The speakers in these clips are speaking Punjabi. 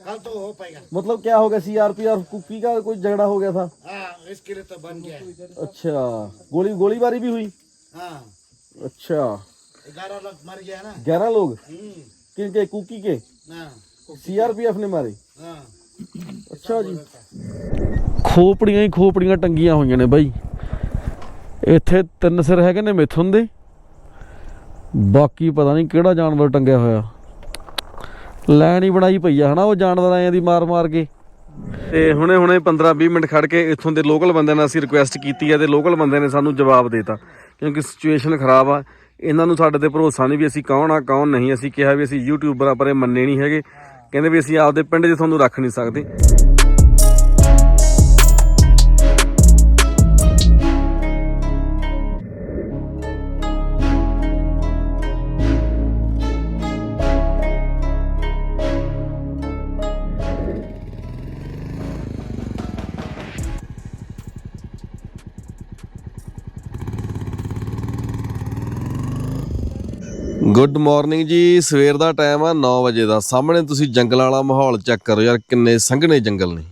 कल तो हो पाएगा मतलब क्या हो गया सीआरपी और कुकी का कोई झगड़ा हो गया था हाँ इसके लिए तो बन गया है अच्छा गोली गोलीबारी भी हुई हाँ अच्छा ग्यारह लोग मर गया ना ग्यारह लोग हम्म, किनके कुकी के हाँ ਸੀਆਰਪੀਐਫ ਨੇ ਮਾਰੇ हाँ ਅੱਛਾ ਜੀ ਖੋਪੜੀਆਂ ਹੀ ਖੋਪੜੀਆਂ ਟੰਗੀਆਂ ਹੋਈਆਂ ਨੇ ਬਾਈ ਇੱਥੇ ਤਿੰਨ ਸਿਰ ਹੈਗੇ ਨੇ ਮਿਥੁਨ ਦੇ ਬਾਕੀ ਪਤਾ ਨਹੀਂ ਕਿਹੜਾ ਜਾਨਵਰ ਟੰਗਿਆ ਹੋਇਆ ਲੈਣ ਹੀ ਬਣਾਈ ਪਈ ਆ, ਹਨਾ ਉਹ ਜਾਨਵਰ ਆਇਆਂ ਦੀ ਮਾਰ ਮਾਰ ਕੇ। ਤੇ ਹੁਣੇ ਹੁਣੇ 15 20 ਮਿੰਟ ਖੜ ਕੇ ਇੱਥੋਂ ਦੇ ਲੋਕਲ ਬੰਦਿਆਂ ਨਾਲ ਅਸੀਂ ਰਿਕੁਐਸਟ ਕੀਤੀ ਆ ਤੇ ਲੋਕਲ ਬੰਦਿਆਂ ਨੇ ਸਾਨੂੰ ਜਵਾਬ ਦੇਤਾ, ਕਿਉਂਕਿ ਸਿਚੁਏਸ਼ਨ ਖਰਾਬ ਆ। ਇਹਨਾਂ ਨੂੰ ਸਾਡੇ ਤੇ ਭਰੋਸਾ ਨਹੀਂ ਵੀ ਅਸੀਂ ਕੌਣ ਆ, ਕੌਣ ਨਹੀਂ। ਅਸੀਂ ਕਿਹਾ ਵੀ ਅਸੀਂ ਯੂਟਿਊਬਰਾਂ ਪਰ ਇਹ ਮੰਨੇ ਨਹੀਂ ਹੈਗੇ। ਕਹਿੰਦੇ ਵੀ ਅਸੀਂ ਆਪਦੇ ਪਿੰਡ 'ਚ ਤੁਹਾਨੂੰ ਰੱਖ ਨਹੀਂ ਸਕਦੇ। ਗੁੱਡ ਮਾਰਨਿੰਗ ਜੀ, ਸਵੇਰ ਦਾ ਟਾਈਮ ਆ 9 ਵਜੇ ਦਾ। ਸਾਹਮਣੇ ਤੁਸੀਂ ਜੰਗਲ ਵਾਲਾ ਮਾਹੌਲ ਚੈੱਕ ਕਰੋ ਯਾਰ, ਕਿੰਨੇ ਸੰਘਣੇ ਜੰਗਲ ਨੇ।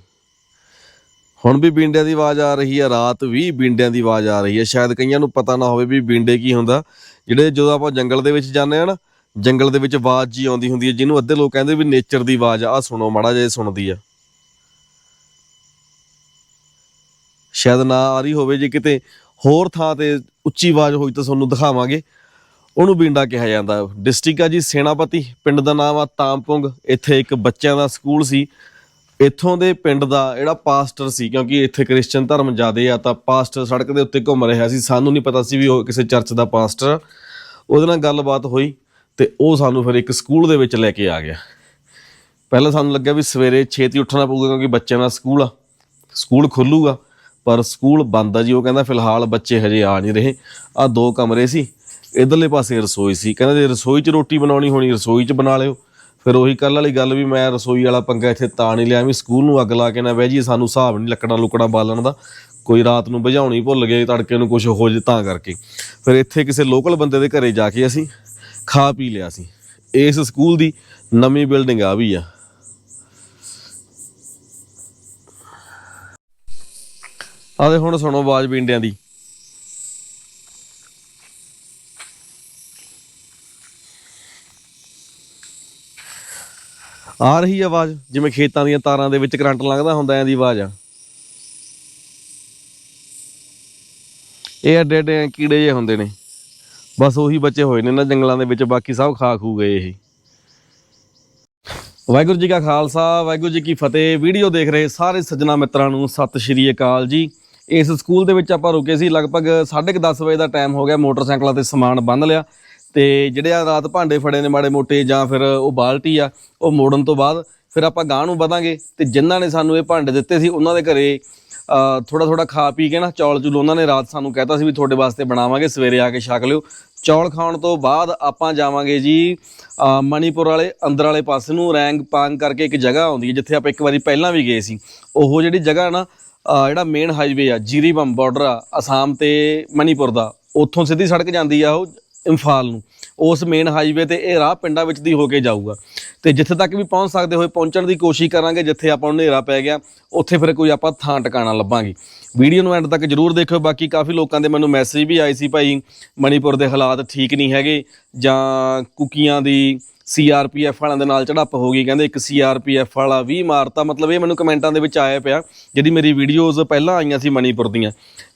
ਹੁਣ ਵੀ ਬੀਂਡਿਆਂ ਦੀ ਆਵਾਜ਼ ਆ ਰਹੀ ਹੈ ਰਾਤ ਵੀ ਬੀਂਡਿਆਂ ਦੀ ਆਵਾਜ਼ ਆ ਰਹੀ ਹੈ ਸ਼ਾਇਦ ਕਈਆਂ ਨੂੰ ਪਤਾ ਨਾ ਹੋਵੇ ਵੀ ਬੀਂਡੇ ਕੀ ਹੁੰਦਾ। ਜਿਹੜੇ ਜਦੋਂ ਆਪਾਂ ਜੰਗਲ ਦੇ ਵਿੱਚ ਜਾਂਦੇ ਆ ਨਾ, ਜੰਗਲ ਦੇ ਵਿੱਚ ਆਵਾਜ਼ ਜੀ ਆਉਂਦੀ ਹੁੰਦੀ ਹੈ ਜਿਹਨੂੰ ਅੱਧੇ ਲੋਕ ਕਹਿੰਦੇ ਵੀ ਨੇਚਰ ਦੀ ਆਵਾਜ਼ ਆ। ਆਹ ਸੁਣੋ, ਮਾੜਾ ਜਿਹਾ ਸੁਣਦੀ ਆ। ਸ਼ਾਇਦ ਨਾ ਆ ਰਹੀ ਹੋਵੇ ਜੇ ਕਿਤੇ ਹੋਰ ਥਾਂ ਤੇ ਉੱਚੀ ਆਵਾਜ਼ ਹੋਈ ਤਾਂ ਤੁਹਾਨੂੰ ਦਿਖਾਵਾਂਗੇ। ਉਹਨੂੰ ਬੀਂਡਾ ਕਿਹਾ ਜਾਂਦਾ। ਡਿਸਟ੍ਰਿਕਟ ਆ ਜੀ ਸੇਨਾਪਤੀ, ਪਿੰਡ ਦਾ ਨਾਮ ਆ ਤਾਮਪੁੰਗ। ਇੱਥੇ ਇੱਕ ਬੱਚਿਆਂ ਦਾ ਸਕੂਲ ਸੀ। ਇੱਥੋਂ ਦੇ ਪਿੰਡ ਦਾ ਜਿਹੜਾ ਪਾਸਟਰ ਸੀ, ਕਿਉਂਕਿ ਇੱਥੇ ਕ੍ਰਿਸਚੀਅਨ ਧਰਮ ਜ਼ਿਆਦੇ ਆ, ਤਾਂ ਪਾਸਟਰ ਸੜਕ ਦੇ ਉੱਤੇ ਘੁੰਮ ਰਿਹਾ ਸੀ। ਸਾਨੂੰ ਨਹੀਂ ਪਤਾ ਸੀ ਵੀ ਉਹ ਕਿਸੇ ਚਰਚ ਦਾ ਪਾਸਟਰ। ਆ। ਉਹਦੇ ਨਾਲ ਗੱਲਬਾਤ ਹੋਈ ਤੇ ਉਹ ਸਾਨੂੰ ਫਿਰ ਇੱਕ ਸਕੂਲ ਦੇ ਵਿੱਚ ਲੈ ਕੇ ਆ ਗਿਆ। ਪਹਿਲਾਂ ਸਾਨੂੰ ਲੱਗਿਆ ਵੀ ਸਵੇਰੇ ਛੇਤੀ ਉੱਠਣਾ ਪਊਗਾ, ਕਿਉਂਕਿ ਬੱਚਿਆਂ ਦਾ ਸਕੂਲ ਆ। ਸਕੂਲ ਖੁੱਲੂਗਾ, ਪਰ ਸਕੂਲ ਬੰਦ ਆ ਜੀ। ਉਹ ਕਹਿੰਦਾ, ਫਿਲਹਾਲ ਬੱਚੇ ਹਜੇ ਆ ਨਹੀਂ ਰਹੇ। ਆ ਦੋ ਕਮਰੇ ਸੀ। ਇਧਰਲੇ ਪਾਸੇ ਰਸੋਈ ਸੀ। ਕਹਿੰਦਾ ਜੇ ਰਸੋਈ 'ਚ ਰੋਟੀ ਬਣਾਉਣੀ ਹੋਣੀ, ਰਸੋਈ 'ਚ ਬਣਾ ਲਿਓ। ਫਿਰ ਉਹੀ ਕੱਲ ਵਾਲੀ ਗੱਲ ਵੀ ਮੈਂ ਰਸੋਈ ਵਾਲਾ ਪੰਗਾ ਇੱਥੇ ਤਾਂ ਨਹੀਂ ਲਿਆ ਵੀ ਸਕੂਲ ਨੂੰ ਅੱਗ ਲਾ ਕੇ ਨਾ ਬਹਿ ਜੀ ਸਾਨੂੰ ਹਿਸਾਬ ਨਹੀਂ ਲੱਕੜਾਂ ਲੁਕੜਾਂ ਬਾਲਣ ਦਾ। ਕੋਈ ਰਾਤ ਨੂੰ ਬੁਝਾਉਣੀ ਭੁੱਲ ਗਏ, ਤੜਕੇ ਨੂੰ ਕੁਝ ਹੋ ਜੇ ਤਾਂ ਕਰਕੇ। ਫਿਰ ਇੱਥੇ ਕਿਸੇ ਲੋਕਲ ਬੰਦੇ ਦੇ ਘਰੇ ਜਾ ਕੇ ਅਸੀਂ ਖਾ ਪੀ ਲਿਆ ਸੀ। ਇਸ ਸਕੂਲ ਦੀ ਨਵੀਂ ਬਿਲਡਿੰਗ ਆ ਵੀ ਆ। ਆਦੇ ਹੁਣ ਸੁਣੋ ਆਵਾਜ਼ ਪਿੰਡਿਆਂ ਦੀ। ਆ ਰਹੀ ਆਵਾਜ਼। ਜਿਵੇਂ ਖੇਤਾਂ ਦੀਆਂ ਤਾਰਾਂ ਦੇ ਵਿੱਚ ਕਰੰਟ ਲੰਘਦਾ ਹੁੰਦਾ, ਐਂ ਦੀ ਆਵਾਜ਼ ਆ। ਇਹ ਐਡੇ ਐਡੇ ਕੀੜੇ ਜੇ ਹੁੰਦੇ ਨੇ। ਬਸ ਉਹੀ ਬੱਚੇ ਹੋਏ ਨੇ ਨਾ ਜੰਗਲਾਂ ਦੇ ਵਿੱਚ, ਬਾਕੀ ਸਭ ਖਾ ਖੂ ਗਏ ਇਹ। ਵਾਹਿਗੁਰੂ ਜੀ ਕਾ ਖਾਲਸਾ, ਵਾਹਿਗੁਰੂ ਜੀ ਕੀ ਫਤਿਹ। ਵੀਡੀਓ ਦੇਖ ਰਹੇ ਸਾਰੇ ਸੱਜਣਾ ਮਿੱਤਰਾਂ ਨੂੰ ਸਤਿ ਸ਼੍ਰੀ ਅਕਾਲ ਜੀ। ਇਸ ਸਕੂਲ ਦੇ ਵਿੱਚ ਆਪਾਂ ਰੁਕੇ ਸੀ, ਲਗਭਗ 10:30 ਵਜੇ ਦਾ ਟਾਈਮ ਹੋ ਗਿਆ, ਮੋਟਰਸਾਈਕਲਾਂ ਤੇ ਸਮਾਨ ਬੰਨ ਲਿਆ। ਤੇ ਜਿਹੜੇ ਆ ਰਾਤ ਭਾਂਡੇ ਫੜੇ ਨੇ ਮਾੜੇ ਮੋਟੇ ਜਾਂ ਫਿਰ ਉਹ ਬਾਲਟੀ ਆ, ਉਹ ਮੋੜਨ ਤੋਂ ਬਾਅਦ ਫਿਰ ਆਪਾਂ ਗਾਂ ਨੂੰ ਵਧਾਂਗੇ ਤੇ ਜਿਨ੍ਹਾਂ ਨੇ ਸਾਨੂੰ ਇਹ ਭਾਂਡੇ ਦਿੱਤੇ ਸੀ, ਉਹਨਾਂ ਦੇ ਘਰੇ ਥੋੜਾ ਥੋੜਾ ਖਾ ਪੀ ਕੇ ਨਾ ਚੌਲ ਚੁਲ ਉਹਨਾਂ ਨੇ ਰਾਤ ਸਾਨੂੰ ਕਹਿਤਾ ਸੀ ਵੀ ਤੁਹਾਡੇ ਵਾਸਤੇ ਬਣਾਵਾਂਗੇ, ਸਵੇਰੇ ਆ ਕੇ ਛਕ ਲਿਓ। ਚੌਲ ਖਾਣ ਤੋਂ ਬਾਅਦ ਆਪਾਂ ਜਾਵਾਂਗੇ ਜੀ ਮਣੀਪੁਰ ਵਾਲੇ ਅੰਦਰ ਵਾਲੇ ਪਾਸੇ ਨੂੰ ਰੈਂਗ ਪਾਂਗ ਕਰਕੇ ਇੱਕ ਜਗ੍ਹਾ ਆਉਂਦੀ ਹੈ, ਜਿੱਥੇ ਆਪਾਂ ਇੱਕ ਵਾਰੀ ਪਹਿਲਾਂ ਵੀ ਗਏ ਸੀ। ਉਹ ਜਿਹੜੀ ਜਗ੍ਹਾ ਨਾ ਜਿਹੜਾ ਮੇਨ ਹਾਈਵੇ ਆ ਜੀਰੀਬਮ ਬਾਰਡਰ ਆ, ਅਸਾਮ ਤੇ ਮਣੀਪੁਰ ਦਾ, ਉੱਥੋਂ ਸਿੱਧੀ ਸੜਕ ਜਾਂਦੀ ਆ ਉਹ ਇੰਫਾਲ ਨੂੰ, ਉਸ ਮੇਨ ਹਾਈਵੇ ਤੇ ਇਹ ਰਾਹ ਪਿੰਡਾਂ ਵਿੱਚ ਦੀ ਹੋ ਕੇ ਜਾਊਗਾ। ਤੇ ਜਿੱਥੇ ਤੱਕ ਵੀ ਪਹੁੰਚ ਸਕਦੇ ਹੋਏ, ਪਹੁੰਚਣ ਦੀ ਕੋਸ਼ਿਸ਼ ਕਰਾਂਗੇ, ਜਿੱਥੇ ਆਪਾਂ ਨੂੰ ਹਨੇਰਾ ਪੈ ਗਿਆ, ਉੱਥੇ ਫਿਰ ਕੋਈ ਆਪਾਂ ਥਾਂ ਟਿਕਾਣਾ ਲੱਭਾਂਗੇ। ਵੀਡੀਓ ਨੂੰ ਐਂਡ ਤੱਕ ਜਰੂਰ ਦੇਖਿਓ, ਬਾਕੀ ਕਾਫੀ ਲੋਕਾਂ ਦੇ ਮੈਨੂੰ ਮੈਸੇਜ ਵੀ ਆਏ ਸੀ ਭਾਈ, ਮਣੀਪੁਰ ਦੇ ਹਾਲਾਤ ਠੀਕ ਨਹੀਂ ਹੈਗੇ ਜਾਂ ਕੁਕੀਆਂ ਦੀ ਸੀਆਰਪੀਐਫ ਵਾਲਿਆਂ ਦੇ ਨਾਲ ਝੜਪ ਹੋ ਗਈ, ਕਹਿੰਦੇ ਇੱਕ ਸੀਆਰਪੀਐਫ ਵਾਲਾ ਵੀ ਮਾਰਤਾ। ਮਤਲਬ ਇਹ ਮੈਨੂੰ ਕਮੈਂਟਾਂ ਦੇ ਵਿੱਚ ਆਇਆ ਪਿਆ ਜਿਹੜੀ ਮੇਰੀ ਵੀਡੀਓਜ਼ ਪਹਿਲਾਂ ਆਈਆਂ ਸੀ ਮਣੀਪੁਰ ਦੀਆਂ।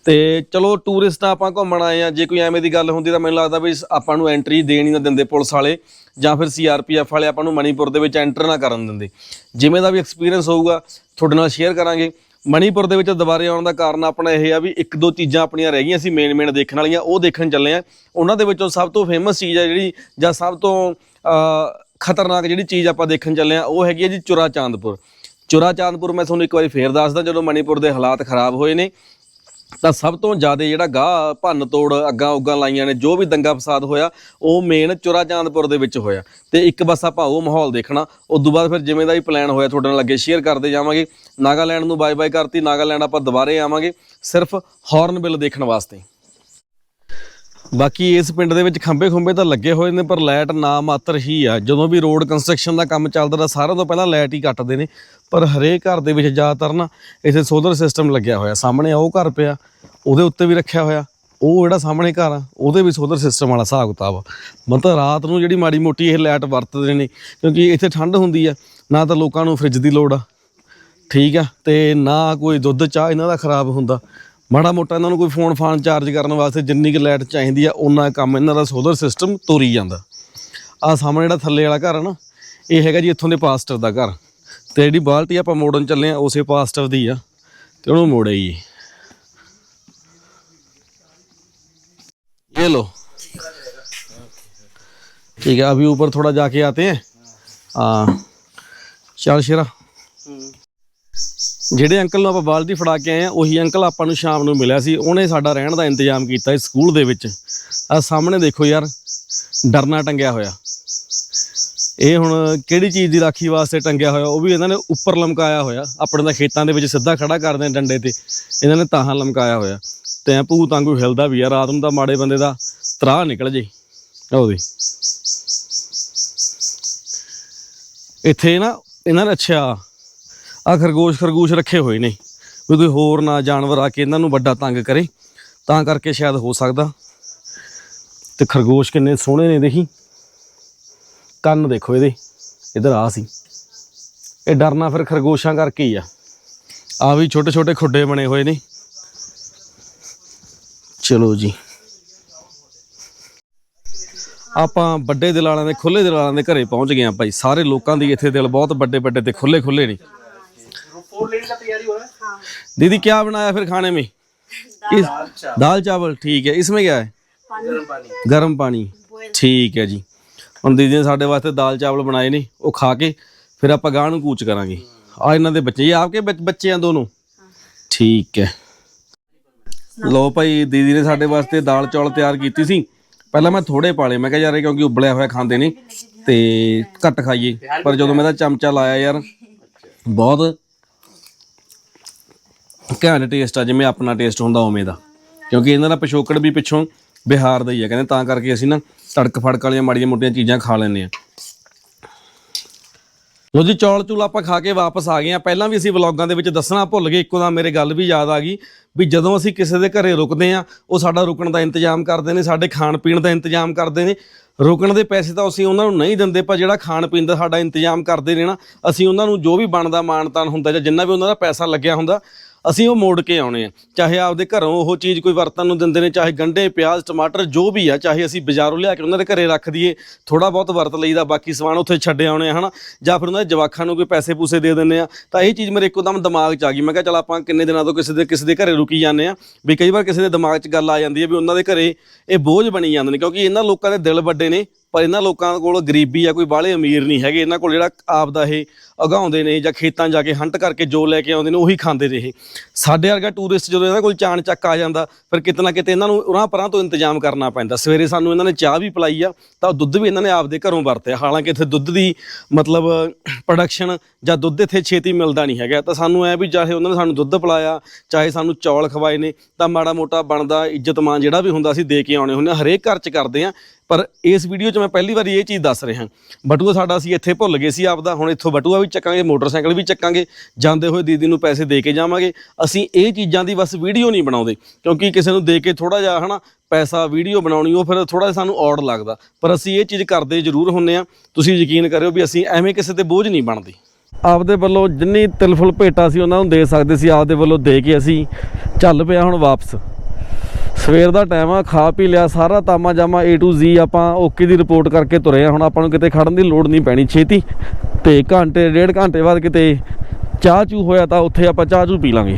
ਤੇ ਚਲੋ ਟੂਰਿਸਟ ਆਪਾਂ ਘੁੰਮਣ ਆਏ ਆ ਜੇ ਕੋਈ ਐਵੇਂ ਦੀ ਗੱਲ ਹੁੰਦੀ ਤਾਂ ਮੈਨੂੰ ਲੱਗਦਾ ਵੀ ਆਪਾਂ ਨੂੰ ਐਂਟਰੀ ਦੇਣੀ ਨਾ ਦਿੰਦੇ ਪੁਲਿਸ ਵਾਲੇ, ਜਾਂ ਫਿਰ ਸੀਆਰਪੀਐਫ ਵਾਲੇ ਆਪਾਂ ਨੂੰ ਮਣੀਪੁਰ ਦੇ ਵਿੱਚ ਐਂਟਰ ਨਾ ਕਰਨ ਦਿੰਦੇ। ਜਿਵੇਂ ਦਾ ਵੀ ਐਕਸਪੀਰੀਅੰਸ ਹੋਊਗਾ, ਤੁਹਾਡੇ ਨਾਲ ਸ਼ੇਅਰ ਕਰਾਂਗੇ। ਮਣੀਪੁਰ ਦੇ ਵਿੱਚ ਦੁਬਾਰੇ ਆਉਣ ਦਾ ਕਾਰਨ ਆਪਣਾ ਇਹ ਆ ਵੀ ਇੱਕ ਦੋ ਚੀਜ਼ਾਂ ਆਪਣੀਆਂ ਰਹਿ ਗਈਆਂ ਸੀ ਮੇਨ ਮੇਨ ਦੇਖਣ ਵਾਲੀਆਂ, ਉਹ ਦੇਖਣ ਚੱਲੇ ਆ। ਉਹਨਾਂ ਦੇ ਵਿੱਚੋਂ ਸਭ ਤੋਂ ਫੇਮਸ ਚੀਜ਼ ਆ ਜਿਹੜੀ, ਜਾਂ ਸਭ ਤੋਂ ਖਤਰਨਾਕ ਜਿਹੜੀ ਚੀਜ਼ ਆਪਾਂ ਦੇਖਣ ਚੱਲੇ ਆ, ਉਹ ਹੈਗੀ ਹੈ ਜੀ ਚੁਰਾ ਚਾਂਦਪੁਰ ਚੁਰਾ ਚਾਂਦਪੁਰ ਮੈਂ ਤੁਹਾਨੂੰ ਇੱਕ ਵਾਰੀ ਫੇਰ ਦੱਸਦਾ, ਜਦੋਂ ਮਣੀਪੁਰ ਦੇ ਹਾਲਾਤ ਖਰਾਬ ਹੋਏ ਨੇ ਤਾਂ ਸਭ ਤੋਂ ਜ਼ਿਆਦਾ ਜਿਹੜਾ ਗਾਹ ਭੰਨ ਤੋੜ ਅੱਗਾਂ ਉੱਗਾਂ ਲਾਈਆਂ ਨੇ, ਜੋ ਵੀ ਦੰਗਾ ਫਸਾਦ ਹੋਇਆ, ਉਹ ਮੇਨ ਚੁਰਾ ਚਾਂਦਪੁਰ ਦੇ ਵਿੱਚ ਹੋਇਆ। ਤੇ ਇੱਕ ਬਸ ਆਪਾਂ ਉਹ ਮਾਹੌਲ ਦੇਖਣਾ ਉਸ ਤੋਂ ਬਾਅਦ ਫਿਰ ਜਿਵੇਂ ਦਾ ਵੀ ਪਲਾਨ ਹੋਇਆ ਤੁਹਾਡੇ ਨਾਲ ਅੱਗੇ ਸ਼ੇਅਰ ਕਰਦੇ ਜਾਵਾਂਗੇ। ਨਾਗਾਲੈਂਡ ਨੂੰ ਬਾਏ ਬਾਏ ਕਰਤੀ, ਨਾਗਾਲੈਂਡ ਆਪਾਂ ਦੁਬਾਰੇ ਆਵਾਂਗੇ, ਸਿਰਫ ਹਾਰਨਬਿਲ ਦੇਖਣ ਵਾਸਤੇ। ਬਾਕੀ ਇਸ ਪਿੰਡ ਦੇ ਵਿੱਚ ਖੰਭੇ ਖੁੰਬੇ ਤਾਂ ਲੱਗੇ ਹੋਏ ਨੇ, ਪਰ ਲਾਈਟ ਨਾ ਮਾਤਰ ਹੀ ਆ। ਜਦੋਂ ਵੀ ਰੋਡ ਕੰਸਟਰਕਸ਼ਨ ਦਾ ਕੰਮ ਚੱਲਦਾ ਤਾਂ ਸਾਰਿਆਂ ਤੋਂ ਪਹਿਲਾਂ ਲਾਈਟ ਹੀ ਕੱਟਦੇ ਨੇ। ਪਰ ਹਰੇਕ ਘਰ ਦੇ ਵਿੱਚ ਜ਼ਿਆਦਾਤਰ ਨਾ ਇੱਥੇ ਸੋਲਰ ਸਿਸਟਮ ਲੱਗਿਆ ਹੋਇਆ। ਸਾਹਮਣੇ ਉਹ ਘਰ ਪਿਆ, ਉਹਦੇ ਉੱਤੇ ਵੀ ਰੱਖਿਆ ਹੋਇਆ। ਉਹ ਜਿਹੜਾ ਸਾਹਮਣੇ ਘਰ ਆ, ਉਹਦੇ ਵੀ ਸੋਲਰ ਸਿਸਟਮ ਵਾਲਾ ਹਿਸਾਬ ਕਿਤਾਬ ਆ। ਮਤਲਬ ਰਾਤ ਨੂੰ ਜਿਹੜੀ ਮਾੜੀ ਮੋਟੀ ਇਹ ਲਾਈਟ ਵਰਤਦੇ ਨੇ, ਕਿਉਂਕਿ ਇੱਥੇ ਠੰਡ ਹੁੰਦੀ ਆ, ਨਾ ਤਾਂ ਲੋਕਾਂ ਨੂੰ ਫ੍ਰਿਜ ਦੀ ਲੋੜ ਆ। ਠੀਕ ਆ, ਤੇ ਨਾ ਕੋਈ ਦੁੱਧ, ਚਾਹ ਇਹਨਾਂ ਦਾ ਖਰਾਬ ਹੁੰਦਾ। ਮਾੜਾ ਮੋਟਾ ਇਹਨਾਂ ਨੂੰ ਕੋਈ ਫੋਨ ਫਾਨ ਚਾਰਜ ਕਰਨ ਵਾਸਤੇ ਜਿੰਨੀ ਕੁ ਲਾਈਟ ਚਾਹੀਦੀ ਆ ਉਹਨਾਂ ਕੰਮ ਇਹਨਾਂ ਦਾ ਸੋਲਰ ਸਿਸਟਮ ਤੋਰੀ ਜਾਂਦਾ ਆ ਸਾਹਮਣੇ ਜਿਹੜਾ ਥੱਲੇ ਵਾਲਾ ਘਰ ਆ ਨਾ ਇਹ ਹੈਗਾ ਜੀ ਇੱਥੋਂ ਦੇ ਪਾਸਟਰ ਦਾ ਘਰ ਤੇ ਜਿਹੜੀ ਬਾਲਟੀ ਆਪਾਂ ਮੋੜਨ ਚੱਲੇ ਆ ਉਸੇ ਪਾਸਟਰ ਦੀ ਆ ਤੇ ਉਹਨੂੰ ਮੋੜੇ ਜੀ ये लो ठीक है अभी ऊपर थोड़ा जाके आते हैं हाँ ਚੱਲ ਸ਼ੇਰਾ ਜਿਹੜੇ ਅੰਕਲ ਨੂੰ ਆਪਾਂ ਬਾਲਟੀ ਫੜਾ ਕੇ ਆਏ ਆ, ਉਹੀ ਅੰਕਲ ਆਪਾਂ ਨੂੰ ਸ਼ਾਮ ਨੂੰ ਮਿਲਿਆ ਸੀ। ਉਹਨੇ ਸਾਡਾ ਰਹਿਣ ਦਾ ਇੰਤਜ਼ਾਮ ਕੀਤਾ ਇਸ ਸਕੂਲ ਦੇ ਵਿੱਚ। ਆ ਸਾਹਮਣੇ ਦੇਖੋ ਯਾਰ, ਡਰਨਾ ਟੰਗਿਆ ਹੋਇਆ। ਇਹ ਹੁਣ ਕਿਹੜੀ ਚੀਜ਼ ਦੀ ਰਾਖੀ ਵਾਸਤੇ ਟੰਗਿਆ ਹੋਇਆ? ਉਹ ਵੀ ਇਹਨਾਂ ਨੇ ਉੱਪਰ ਲਮਕਾਇਆ ਹੋਇਆ। ਆਪਣੇ ਦਾ ਖੇਤਾਂ ਦੇ ਵਿੱਚ ਸਿੱਧਾ ਖੜਾ ਕਰਦੇ ਡੰਡੇ ਤੇ। ਇਹਨਾਂ ਨੇ ਤਾਹਾਂ ਲਮਕਾਇਆ ਹੋਇਆ। ਤੇ ਐ ਭੂਤ ਵਾਂਗੂ ਹਿਲਦਾ ਵੀ ਆ, ਰਾਤ ਨੂੰ ਤਾਂ ਮਾੜੇ ਬੰਦੇ ਦਾ ਤਰਾਹ ਨਿਕਲ ਜੇ। ਉਹਦੀ ਇੱਥੇ ਨਾ, ਇਹਨਾਂ ਨੇ, ਅੱਛਾ ਆ ਖਰਗੋਸ਼ ਖਰਗੋਸ਼ ਰੱਖੇ ਹੋਏ ਨੇ। ਵੀ ਕੋਈ ਹੋਰ ਨਾ ਜਾਨਵਰ ਆ ਕੇ ਇਹਨਾਂ ਨੂੰ ਵੱਡਾ ਤੰਗ ਕਰੇ, ਤਾਂ ਕਰਕੇ ਸ਼ਾਇਦ ਹੋ ਸਕਦਾ। ਤੇ ਖਰਗੋਸ਼ ਕਿੰਨੇ ਸੋਹਣੇ ਨੇ ਦੇਖੀ। ਕੰਨ ਦੇਖੋ ਇਹਦੇ, ਇਧਰ ਆ ਸੀ। ਇਹ ਡਰਨਾ ਫਿਰ ਖਰਗੋਸ਼ਾਂ ਕਰਕੇ ਹੀ ਆ। ਆ ਵੀ ਛੋਟੇ ਛੋਟੇ ਖੁੱਡੇ ਬਣੇ ਹੋਏ ਨੇ। ਚਲੋ ਜੀ। ਆਪਾਂ ਵੱਡੇ ਦਿਲ ਵਾਲਿਆਂ ਦੇ ਖੁੱਲੇ ਦਿਲ ਵਾਲਿਆਂ ਦੇ ਘਰੇ ਪਹੁੰਚ ਗਏ ਆ ਭਾਈ। ਸਾਰੇ ਲੋਕਾਂ ਦੀ ਇੱਥੇ ਦਿਲ ਬਹੁਤ ਵੱਡੇ ਵੱਡੇ ਤੇ ਖੁੱਲੇ ਖੁੱਲੇ ਨੇ। दीदी क्या बनाया फिर खाने में इस दाल चावल ठीक है इसमें क्या है गर्म पानी ਠੀਕ ਹੈ ਜੀ ਹੁਣ ਦੀਦੀ ਨੇ ਸਾਡੇ ਵਾਸਤੇ ਦਾਲ ਚਾਵਲ ਬਣਾਏ ਨੇ ਉਹ ਖਾ ਕੇ ਫਿਰ ਆਪਾਂ ਗਾਂ ਨੂੰ ਕੂਚ ਕਰਾਂਗੇ ਆ ਇਹਨਾਂ ਦੇ ਬੱਚੇ ਇਹ ਆਪਕੇ ਬੱਚ- ਬੱਚੇ ਆ ਦੋਨੋਂ ਠੀਕ ਹੈ ਲੋ ਭਾਈ ਦੀਦੀ ਨੇ ਸਾਡੇ ਵਾਸਤੇ ਦਾਲ ਚੌਲ ਤਿਆਰ ਕੀਤੀ ਸੀ ਪਹਿਲਾਂ ਮੈਂ ਥੋੜੇ ਪਾਲੇ ਮੈਂ ਕਿਹਾ ਯਾਰ ਇਹ ਕਿਉਂਕਿ ਉਬਲਿਆ ਹੋਇਆ ਖਾਂਦੇ ਨੇ ਤੇ ਘੱਟ ਖਾਈਏ ਪਰ ਜਦੋਂ ਮੈਂ ਇਹਦਾ ਚਮਚਾ ਲਾਇਆ ਯਾਰ ਬਹੁਤ ਘੈਂਟ ਟੇਸਟ ਆ, ਜਿਵੇਂ ਆਪਣਾ ਟੇਸਟ ਹੁੰਦਾ ਉਵੇਂ ਦਾ। ਕਿਉਂਕਿ ਇਹਨਾਂ ਦਾ ਪਿਛੋਕੜ ਵੀ ਪਿੱਛੋਂ ਬਿਹਾਰ ਦਾ ਹੀ ਆ, ਕਹਿੰਦੇ ਤਾਂ ਕਰਕੇ ਅਸੀਂ ਨਾ ਤੜਕ ਫੜਕ ਵਾਲੀਆਂ ਮਾੜੀਆਂ ਮੋਟੀਆਂ ਚੀਜ਼ਾਂ ਖਾ ਲੈਂਦੇ ਆ ਲੋ ਜੀ, ਚੌਲ ਚੂਲ ਆਪਾਂ ਖਾ ਕੇ ਵਾਪਸ ਆ ਗਏ ਆ ਪਹਿਲਾਂ ਵੀ ਅਸੀਂ ਵਲੌਗਾਂ ਦੇ ਵਿੱਚ ਦੱਸਣਾ ਭੁੱਲ ਗਏ, ਇੱਕੋ ਦਾ ਮੇਰੇ ਗੱਲ ਵੀ ਯਾਦ ਆ ਗਈ ਵੀ ਜਦੋਂ ਅਸੀਂ ਕਿਸੇ ਦੇ ਘਰੇ ਰੁਕਦੇ ਆ ਉਹ ਸਾਡਾ ਰੁਕਣ ਦਾ ਇੰਤਜ਼ਾਮ ਕਰਦੇ ਨੇ, ਸਾਡੇ ਖਾਣ ਪੀਣ ਦਾ ਇੰਤਜ਼ਾਮ ਕਰਦੇ ਨੇ। ਰੁਕਣ ਦੇ ਪੈਸੇ ਤਾਂ ਅਸੀਂ ਉਹਨਾਂ ਨੂੰ ਨਹੀਂ ਦਿੰਦੇ, ਪਰ ਜਿਹੜਾ ਖਾਣ ਪੀਣ ਦਾ ਸਾਡਾ ਇੰਤਜ਼ਾਮ ਕਰਦੇ ਨੇ ਨਾ, ਅਸੀਂ ਉਹਨਾਂ ਨੂੰ ਜੋ ਵੀ ਬਣਦਾ ਮਾਨਤਾਨ ਹੁੰਦਾ ਜਾਂ ਜਿੰਨਾ ਵੀ ਉਹਨਾਂ ਦਾ ਪੈਸਾ ਲੱਗਿਆ ਹੁੰਦਾ ਅਸੀਂ ਉਹ ਮੋੜ ਕੇ ਆਉਣੇ ਆ। ਚਾਹੇ ਆਪਦੇ ਘਰੋਂ ਉਹ ਚੀਜ਼ ਕੋਈ ਵਰਤਨ ਨੂੰ ਦਿੰਦੇ ਨੇ, ਚਾਹੇ ਗੰਢੇ ਪਿਆਜ਼, ਟਮਾਟਰ, ਜੋ ਵੀ ਆ, ਚਾਹੇ ਅਸੀਂ ਬਾਜ਼ਾਰੋਂ ਲਿਆ ਕੇ ਉਹਨਾਂ ਦੇ ਘਰੇ ਰੱਖ ਦਈਏ ਥੋੜਾ ਬਹੁਤ ਵਰਤ ਲਈਦਾ, ਬਾਕੀ ਸਮਾਨ ਉੱਥੇ ਛੱਡੇ ਆਉਣੇ ਆ, ਹਨਾ? ਜਾਂ ਫਿਰ ਉਹਨਾਂ ਦੇ ਜਵਾਖਾਂ ਨੂੰ ਕੋਈ ਪੈਸੇ ਪੂਸੇ ਦੇ ਦਿੰਦੇ ਆ। ਤਾਂ ਇਹ ਚੀਜ਼ ਮੇਰੇ ਇੱਕੋਦਮ ਦਿਮਾਗ 'ਚ ਆ ਗਈ। ਮੈਂ ਕਿਹਾ ਚਲ ਆਪਾਂ ਕਿੰਨੇ ਦਿਨਾਂ ਤੋਂ ਕਿਸੇ ਦੇ ਕਿਸੇ ਦੇ ਘਰੇ ਰੁਕੀ ਜਾਂਦੇ ਆ। ਵੀ ਕਈ ਵਾਰ ਕਿਸੇ ਦੇ ਦਿਮਾਗ 'ਚ ਗੱਲ ਆ ਜਾਂਦੀ ਹੈ ਵੀ ਉਹਨਾਂ ਦੇ ਘਰੇ ਇਹ ਬੋਝ ਬਣੀ ਜਾਂਦੇ ਨੇ, ਕਿਉਂਕਿ ਇਹਨਾਂ ਲੋਕਾਂ ਦੇ ਦਿਲ ਵੱਡੇ ਨੇ। ਪਰ ਇਹਨਾਂ ਲੋਕਾਂ ਕੋਲ ਗਰੀਬੀ ਆ ਕੋਈ ਬਾਹਲੇ ਅਮੀਰ ਨਹੀਂ ਹੈਗੇ, ਇਹਨਾਂ ਕੋਲ ਜਿਹੜਾ ਆਪ ਦਾ ਇਹ ਅਗਾਉਂਦੇ ਨੇ, ਜਾਂ ਖੇਤਾਂ ਜਾ ਕੇ ਹੰਟ ਕਰਕੇ ਜੋ ਲੈ ਕੇ ਆਉਂਦੇ ਨੇ, ਉਹੀ ਖਾਂਦੇ ਨੇ ਇਹ। ਸਾਡੇ ਵਰਗਾ ਟੂਰਿਸਟ ਜਦੋਂ ਇਹਨਾਂ ਕੋਲ ਚਾਣ ਚੱਕ ਆ ਜਾਂਦਾ, ਫਿਰ ਕਿਤੇ ਨਾ ਕਿਤੇ ਇਹਨਾਂ ਨੂੰ ਉਹਨਾਂ ਪਰਾਂ ਤੋਂ ਇੰਤਜ਼ਾਮ ਕਰਨਾ ਪੈਂਦਾ। ਸਵੇਰੇ ਸਾਨੂੰ ਇਹਨਾਂ ਨੇ ਚਾਹ ਵੀ ਪਿਲਾਈ ਆ, ਤਾਂ ਉਹ ਦੁੱਧ ਵੀ ਇਹਨਾਂ ਨੇ ਆਪਦੇ ਘਰੋਂ ਵਰਤਿਆ। ਹਾਲਾਂਕਿ ਇੱਥੇ ਦੁੱਧ ਦੀ ਮਤਲਬ ਪ੍ਰੋਡਕਸ਼ਨ ਜਾਂ ਦੁੱਧ ਇੱਥੇ ਛੇਤੀ ਮਿਲਦਾ ਨਹੀਂ ਹੈਗਾ। ਤਾਂ ਸਾਨੂੰ ਐ ਵੀ ਚਾਹੇ ਉਹਨਾਂ ਨੇ ਸਾਨੂੰ ਦੁੱਧ ਪਿਲਾਇਆ, ਚਾਹੇ ਸਾਨੂੰ ਚੌਲ ਖਵਾਏ ਨੇ, ਤਾਂ ਮਾੜਾ ਮੋਟਾ ਬਣਦਾ ਇੱਜ਼ਤਮਾਨ ਜਿਹੜਾ ਵੀ ਹੁੰਦਾ, ਅਸੀਂ ਦੇ ਕੇ ਆਉਣੇ ਹੁੰਦੇ ਹਾਂ। ਹਰੇਕ ਘਰ 'ਚ ਕਰਦੇ ਆ ਪਰ ਇਸ ਵੀਡੀਓ 'ਚ ਮੈਂ ਪਹਿਲੀ ਵਾਰੀ ਇਹ ਚੀਜ਼ ਦੱਸ ਰਿਹਾ। ਬਟੂਆ ਸਾਡਾ ਅਸੀਂ ਇੱਥੇ ਭੁੱਲ ਗਏ ਸੀ ਆਪਦਾ, ਹੁਣ ਇੱਥੋਂ ਬਟੂਆ ਵੀ ਚੱਕਾਂਗੇ, ਮੋਟਰਸਾਈਕਲ ਵੀ ਚੱਕਾਂਗੇ, ਜਾਂਦੇ ਹੋਏ ਦੀਦੀ ਨੂੰ ਪੈਸੇ ਦੇ ਕੇ ਜਾਵਾਂਗੇ। ਅਸੀਂ ਇਹ ਚੀਜ਼ਾਂ ਦੀ ਬਸ ਵੀਡੀਓ ਨਹੀਂ ਬਣਾਉਂਦੇ, ਕਿਉਂਕਿ ਕਿਸੇ ਨੂੰ ਦੇ ਕੇ ਥੋੜਾ ਜਿਹਾ, ਹਨਾ, ਪੈਸਾ ਵੀਡੀਓ ਬਣਾਉਣੀ, ਉਹ ਫਿਰ ਥੋੜਾ ਸਾਨੂੰ ਔੜ ਲੱਗਦਾ। ਪਰ ਅਸੀਂ ਇਹ ਚੀਜ਼ ਕਰਦੇ ਜ਼ਰੂਰ ਹੁੰਨੇ ਆ ਤੁਸੀਂ ਯਕੀਨ ਕਰਿਓ ਵੀ ਅਸੀਂ ਐਵੇਂ ਕਿਸੇ ਤੇ ਬੋਝ ਨਹੀਂ ਬਣਦੇ। ਆਪਦੇ ਵੱਲੋਂ ਜਿੰਨੀ ਤਿਲਫੁਲ ਭੇਟਾ ਸੀ ਉਹਨਾਂ ਨੂੰ ਦੇ ਸਕਦੇ ਸੀ, ਆਪਦੇ ਵੱਲੋਂ ਦੇ ਕੇ ਅਸੀਂ ਚੱਲ ਪਿਆ ਹੁਣ ਵਾਪਸ। ਸਵੇਰ ਦਾ ਟਾਈਮ ਆ, ਖਾ ਪੀ ਲਿਆ, ਸਾਰਾ ਤਾਮਾ ਜਾਮਾ A to Z ਆਪਾਂ ਓਕੇ ਦੀ ਰਿਪੋਰਟ ਕਰਕੇ ਤੁਰੇ ਆ। ਹੁਣ ਆਪਾਂ ਨੂੰ ਕਿਤੇ ਖੜਨ ਦੀ ਲੋੜ ਨਹੀਂ ਪੈਣੀ ਛੇਤੀ। ਤੇ ਘੰਟੇ, ਡੇਢ ਘੰਟੇ ਬਾਅਦ ਕਿਤੇ ਚਾਹ ਚੂ ਹੋਇਆ ਤਾਂ ਉੱਥੇ ਆਪਾਂ ਚਾਹ ਚੂ ਪੀ ਲਾਂਗੇ।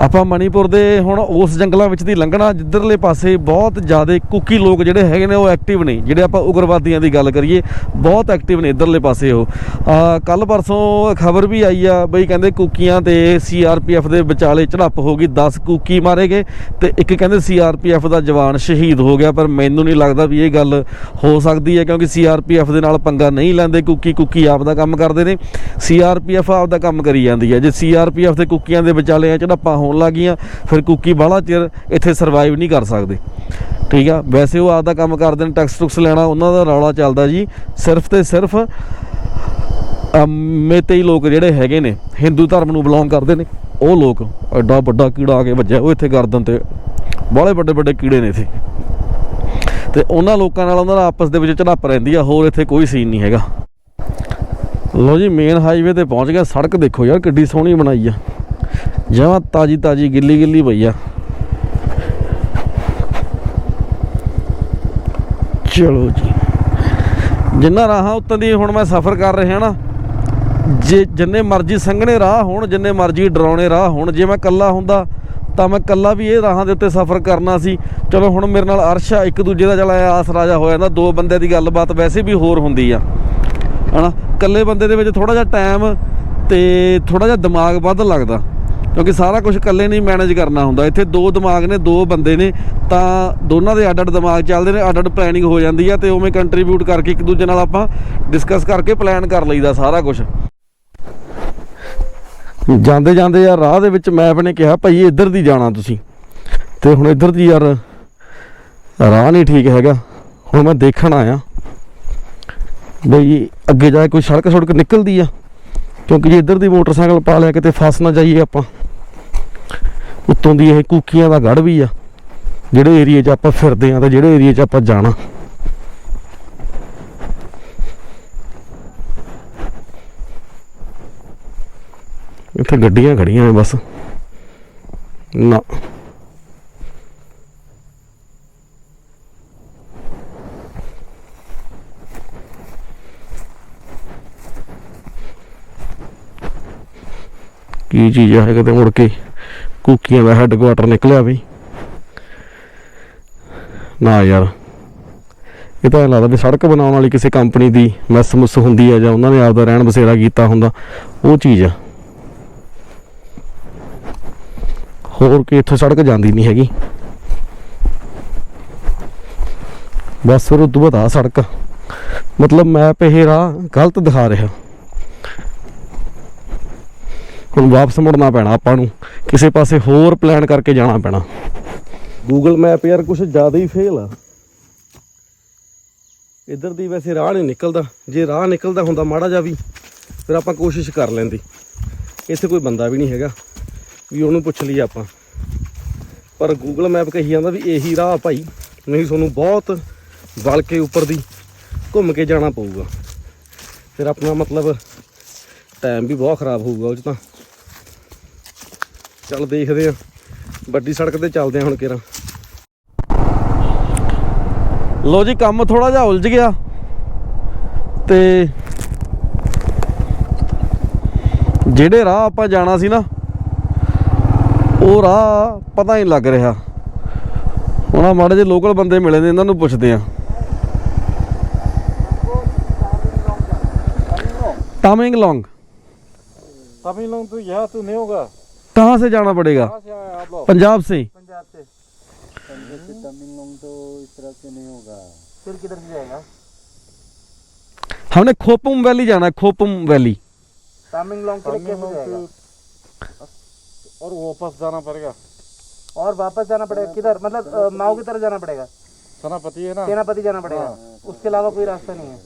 ਆਪਾਂ ਮਣੀਪੁਰ ਦੇ ਹੁਣ ਉਸ ਜੰਗਲਾਂ ਵਿੱਚ ਦੀ ਲੰਘਣਾ, ਜਿੱਧਰਲੇ ਪਾਸੇ ਬਹੁਤ ਜ਼ਿਆਦਾ ਕੁਕੀ ਲੋਕ ਜਿਹੜੇ ਹੈਗੇ ਨੇ ਉਹ ਐਕਟਿਵ ਨੇ। ਜਿਹੜੇ ਆਪਾਂ ਉਗਰਵਾਦੀਆਂ ਦੀ ਗੱਲ ਕਰੀਏ, ਬਹੁਤ ਐਕਟਿਵ ਨੇ ਇਧਰਲੇ ਪਾਸੇ ਉਹ। ਕੱਲ ਪਰਸੋਂ ਖਬਰ ਵੀ ਆਈ ਆ ਬਈ ਕਹਿੰਦੇ ਕੁਕੀਆਂ ਤੇ ਸੀਆਰਪੀਐਫ ਦੇ ਵਿਚਾਲੇ ਝੜਪ ਹੋ ਗਈ 10 ਕੁਕੀ ਮਾਰੇ ਗਏ ਤੇ ਇੱਕ ਕਹਿੰਦੇ ਸੀਆਰਪੀਐਫ ਦਾ ਜਵਾਨ ਸ਼ਹੀਦ ਹੋ ਗਿਆ, ਪਰ ਮੈਨੂੰ ਨਹੀਂ ਲੱਗਦਾ ਵੀ ਇਹ ਗੱਲ ਹੋ ਸਕਦੀ ਹੈ, ਕਿਉਂਕਿ ਸੀਆਰਪੀਐਫ ਦੇ ਨਾਲ ਪੰਗਾ ਨਹੀਂ ਲੈਂਦੇ ਕੁਕੀ ਕੁਕੀ ਆਪ ਦਾ ਕੰਮ ਕਰਦੇ ਨੇ। ਸੀਆਰਪੀਐਫ ਆਪ ਦਾ ਕੰਮ ਕਰੀ ਜਾਂਦੀ ਹੈ। ਜੇ ਸੀਆਰਪੀਐਫ ਤੇ ਕੁਕੀਆਂ ਦੇ ਵਿਚਾਲੇ ਝੜਪਾਂ ਹੋ ਹੋਣ ਲੱਗੀਆਂ ਫਿਰ ਕੁੱਕੀ ਬਾਹਲਾ ਚਿਰ ਇੱਥੇ ਸਰਵਾਈਵ ਨਹੀਂ ਕਰ ਸਕਦੇ। ਠੀਕ ਆ? ਵੈਸੇ ਉਹ ਆਪਦਾ ਕੰਮ ਕਰਦੇ ਨੇ, ਟੈਕਸ ਟੁਕਸ ਲੈਣਾ, ਉਹਨਾਂ ਦਾ ਰੌਲਾ ਚੱਲਦਾ ਜੀ। ਸਿਰਫ ਤੇ ਸਿਰਫ ਮੇਤੇਈ ਲੋਕ ਜਿਹੜੇ ਹੈਗੇ ਨੇ, ਹਿੰਦੂ ਧਰਮ ਨੂੰ ਬਿਲੋਂਗ ਕਰਦੇ ਨੇ, ਉਹ ਲੋਕ ਐਡਾ ਵੱਡਾ ਕੀੜਾ ਆ ਕੇ ਵੱਜਿਆ, ਉਹ ਇੱਥੇ ਗਰਦਨ ਤੇ। ਬਾਹਲੇ ਵੱਡੇ ਵੱਡੇ ਕੀੜੇ ਨੇ ਇੱਥੇ। ਤੇ ਉਹਨਾਂ ਲੋਕਾਂ ਨਾਲ ਉਹਨਾਂ ਦਾ ਆਪਸ ਦੇ ਵਿੱਚ ਝੜਪ ਰਹਿੰਦੀ ਆ, ਹੋਰ ਇੱਥੇ ਕੋਈ ਸੀਨ ਨਹੀਂ ਹੈਗਾ। ਲੋ ਜੀ ਮੇਨ ਹਾਈਵੇ ਤੇ ਪਹੁੰਚ ਗਿਆ, ਸੜਕ ਦੇਖੋ ਯਾਰ, ਕਿੱਡੀ ਸੋਹਣੀ ਬਣਾਈ ਆ। ਜਮਾਂ ਤਾਜੀ ਤਾਜੀ ਗਿੱਲੀ ਗਿੱਲੀ ਪਈ ਚਲੋ ਜੀ। ਜਿੰਨਾ ਰਾਹਾਂ ਉੱਤੋਂ ਦੀ ਹੁਣ ਮੈਂ ਸਫ਼ਰ ਕਰ ਰਿਹਾ ਨਾ, ਜੇ ਜਿੰਨੇ ਮਰਜ਼ੀ ਸੰਘਣੇ ਰਾਹ ਹੋਣ, ਜਿੰਨੇ ਮਰਜ਼ੀ ਡਰਾਉਣੇ ਰਾਹ ਹੋਣ, ਜੇ ਮੈਂ ਕੱਲਾ ਹੁੰਦਾ ਤਾਂ ਮੈਂ ਕੱਲਾ ਵੀ ਇਹ ਰਾਹਾਂ ਦੇ ਉੱਤੇ ਸਫ਼ਰ ਕਰਨਾ ਸੀ। ਚਲੋ ਹੁਣ ਮੇਰੇ ਨਾਲ ਅਰਸ਼ ਆ, ਇੱਕ ਦੂਜੇ ਦਾ ਚਲਾ ਆਸ ਰਾਜਾ ਹੋ ਜਾਂਦਾ ਦੋ ਬੰਦੇ ਦੀ ਗੱਲਬਾਤ ਵੈਸੇ ਵੀ ਹੋਰ ਹੁੰਦੀ ਆ। ਹਨਾ? ਕੱਲੇ ਬੰਦੇ ਦੇ ਵਿੱਚ ਥੋੜਾ ਜਿਹਾ ਟਾਈਮ ਤੇ ਥੋੜਾ ਜਿਹਾ ਦਿਮਾਗ ਵੱਧ ਲੱਗਦਾ। ਕਿਉਂਕਿ ਸਾਰਾ ਕੁਝ ਇਕੱਲੇ ਨਹੀਂ ਮੈਨੇਜ ਕਰਨਾ ਹੁੰਦਾ। ਇੱਥੇ ਦੋ ਦਿਮਾਗ ਨੇ, ਦੋ ਬੰਦੇ ਨੇ, ਤਾਂ ਦੋਨਾਂ ਦੇ ਅੱਡ-ਅੱਡ ਦਿਮਾਗ ਚੱਲਦੇ ਨੇ, ਅੱਡ-ਅੱਡ ਪਲੈਨਿੰਗ ਹੋ ਜਾਂਦੀ ਆ ਤੇ ਉਵੇਂ ਕੰਟਰੀਬਿਊਟ ਕਰਕੇ ਇੱਕ ਦੂਜੇ ਨਾਲ ਆਪਾਂ ਡਿਸਕਸ ਕਰਕੇ ਪਲਾਨ ਕਰ ਲਈਦਾ ਸਾਰਾ ਕੁਝ ਜਾਂਦੇ ਜਾਂਦੇ ਯਾਰ ਰਾਹ ਦੇ ਵਿੱਚ ਮੈਪ ਨੇ ਕਿਹਾ, ਭਾਈ ਇੱਧਰ ਦੀ ਜਾਣਾ ਤੁਸੀਂ। ਤੇ ਹੁਣ ਇੱਧਰ ਦੀ ਯਾਰ ਰਾਹ ਨਹੀਂ ਠੀਕ ਹੈਗਾ। ਹੁਣ ਮੈਂ ਦੇਖਣ ਆਇਆ। ਬਈ ਅੱਗੇ ਜਾ ਕੇ ਕੋਈ ਸੜਕ ਸੜਕ ਨਿਕਲਦੀ ਆ। ਕਿਉਂਕਿ ਜੇ ਇੱਧਰ ਦੀ ਮੋਟਰਸਾਈਕਲ ਪਾ ਲਿਆ ਕਿਤੇ, ਫਸ ਨਾ ਜਾਈਏ ਆਪਾਂ। ਉੱਤੋਂ ਦੀ ਇਹ ਕੂਕੀਆਂ ਦਾ ਗੜ ਵੀ ਆ। ਜਿਹੜੇ ਏਰੀਏ 'ਚ ਆਪਾਂ ਫਿਰਦੇ ਆ ਤੇ ਜਿਹੜੇ ਏਰੀਏ 'ਚ ਆਪਾਂ ਜਾਣਾ। ਇੱਥੇ ਗੱਡੀਆਂ ਖੜੀਆਂ ਨੇ ਬਸ। ਨਾ। ਕੀ ਚੀਜ਼ ਹੈ ਕਿਤੇ ਮੁੜ ਕੇ? ਕੁੱਕੀਆਂ ਦਾ ਹੈੱਡਕੁਆਟਰ ਨਿਕਲਿਆ ਵੀ। ਨਾ ਯਾਰ, ਇਹ ਤਾਂ ਲੱਗਦਾ ਵੀ ਸੜਕ ਬਣਾਉਣ ਵਾਲੀ ਕਿਸੇ ਕੰਪਨੀ ਦੀ ਮੈਸ ਮੁੱਸ ਹੁੰਦੀ ਹੈ ਜਾਂ ਉਹਨਾਂ ਨੇ ਆਪਦਾ ਰਹਿਣ ਬਸੇਰਾ ਕੀਤਾ ਹੁੰਦਾ, ਉਹ ਚੀਜ਼ ਆ। ਹੋਰ ਕਿ ਇੱਥੇ ਸੜਕ ਜਾਂਦੀ ਨਹੀਂ ਹੈਗੀ। ਬਸ ਫਿਰ ਉਦੋਂ ਬਾਅਦ ਆ ਸੜਕ। ਮਤਲਬ ਮੈਪ ਇਹ ਰਾਹ ਗਲਤ ਦਿਖਾ ਰਿਹਾ। ਹੁਣ ਵਾਪਸ ਮੁੜਨਾ ਪੈਣਾ ਆਪਾਂ ਨੂੰ। ਕਿਸੇ ਪਾਸੇ ਹੋਰ ਪਲਾਨ ਕਰਕੇ ਜਾਣਾ ਪੈਣਾ। ਗੂਗਲ ਮੈਪ ਯਾਰ ਕੁਝ ਜ਼ਿਆਦਾ ਹੀ ਫੇਲ ਆ। ਇੱਧਰ ਦੀ ਵੈਸੇ ਰਾਹ ਨਹੀਂ ਨਿਕਲਦਾ। ਜੇ ਰਾਹ ਨਿਕਲਦਾ ਹੁੰਦਾ ਮਾੜਾ ਜਾ ਵੀ, ਫਿਰ ਆਪਾਂ ਕੋਸ਼ਿਸ਼ ਕਰ ਲੈਂਦੇ। ਇੱਥੇ ਕੋਈ ਬੰਦਾ ਵੀ ਨਹੀਂ ਹੈਗਾ। ਵੀ ਉਹਨੂੰ ਪੁੱਛ ਲਈਏ ਆਪਾਂ। ਪਰ ਗੂਗਲ ਮੈਪ ਕਹੀ ਜਾਂਦਾ ਵੀ ਇਹੀ ਰਾਹ ਭਾਈ। ਨਹੀਂ, ਤੁਹਾਨੂੰ ਬਹੁਤ ਵਲ ਕੇ ਉੱਪਰ ਦੀ ਘੁੰਮ ਕੇ ਜਾਣਾ ਪਊਗਾ। ਫਿਰ ਆਪਣਾ ਮਤਲਬ ਟਾਈਮ ਵੀ ਬਹੁਤ ਖਰਾਬ ਹੋਊਗਾ ਉਹ 'ਚ ਤਾਂ। ਚੱਲ ਦੇਖਦੇ ਆ। ਵੱਡੀ ਸੜਕ ਤੇ ਚੱਲਦੇ ਆ ਹੁਣ ਕਿਰਾਂ। ਲੋ ਜੀ, ਕੰਮ ਥੋੜਾ ਜਿਹਾ ਉਲਝ ਗਿਆ। ਤੇ ਜਿਹੜੇ ਰਾਹ ਆਪਾਂ ਜਾਣਾ ਸੀ ਨਾ, ਉਹ ਰਾਹ ਪਤਾ ਹੀ ਲੱਗ ਰਿਹਾ। ਉਹਨਾਂ ਮਾੜੇ ਜਿਹੇ ਲੋਕਲ ਬੰਦੇ ਮਿਲੇ ਨੇ, ਇਹਨਾਂ ਨੂੰ ਪੁੱਛਦੇ ਆ। ਤਾਮਿੰਗ ਲੌਂਗ ਤਾਮਿੰਗ ਲੌਂਗ ਤੋਂ ਯਾ ਤੂੰ ਨਹੀਂ ਹੋਗਾ कहाँ से जाना पड़ेगा? पंजाब से पंजाब से तमिलनाडु तो इस तरह से। नहीं होगा फिर किधर से जाएगा? हमने खोपुम वैली जाना है खोपुम वैली। तमिलनाडु के लिए कैसे जाएगा? और वापस जाना पड़ेगा। और वापस जाना पड़ेगा किधर? मतलब माओ की तरफ़ जाना पड़ेगा। सेनापति है ना? सेनापति जाना पड़ेगा। उसके अलावा कोई रास्ता नहीं है।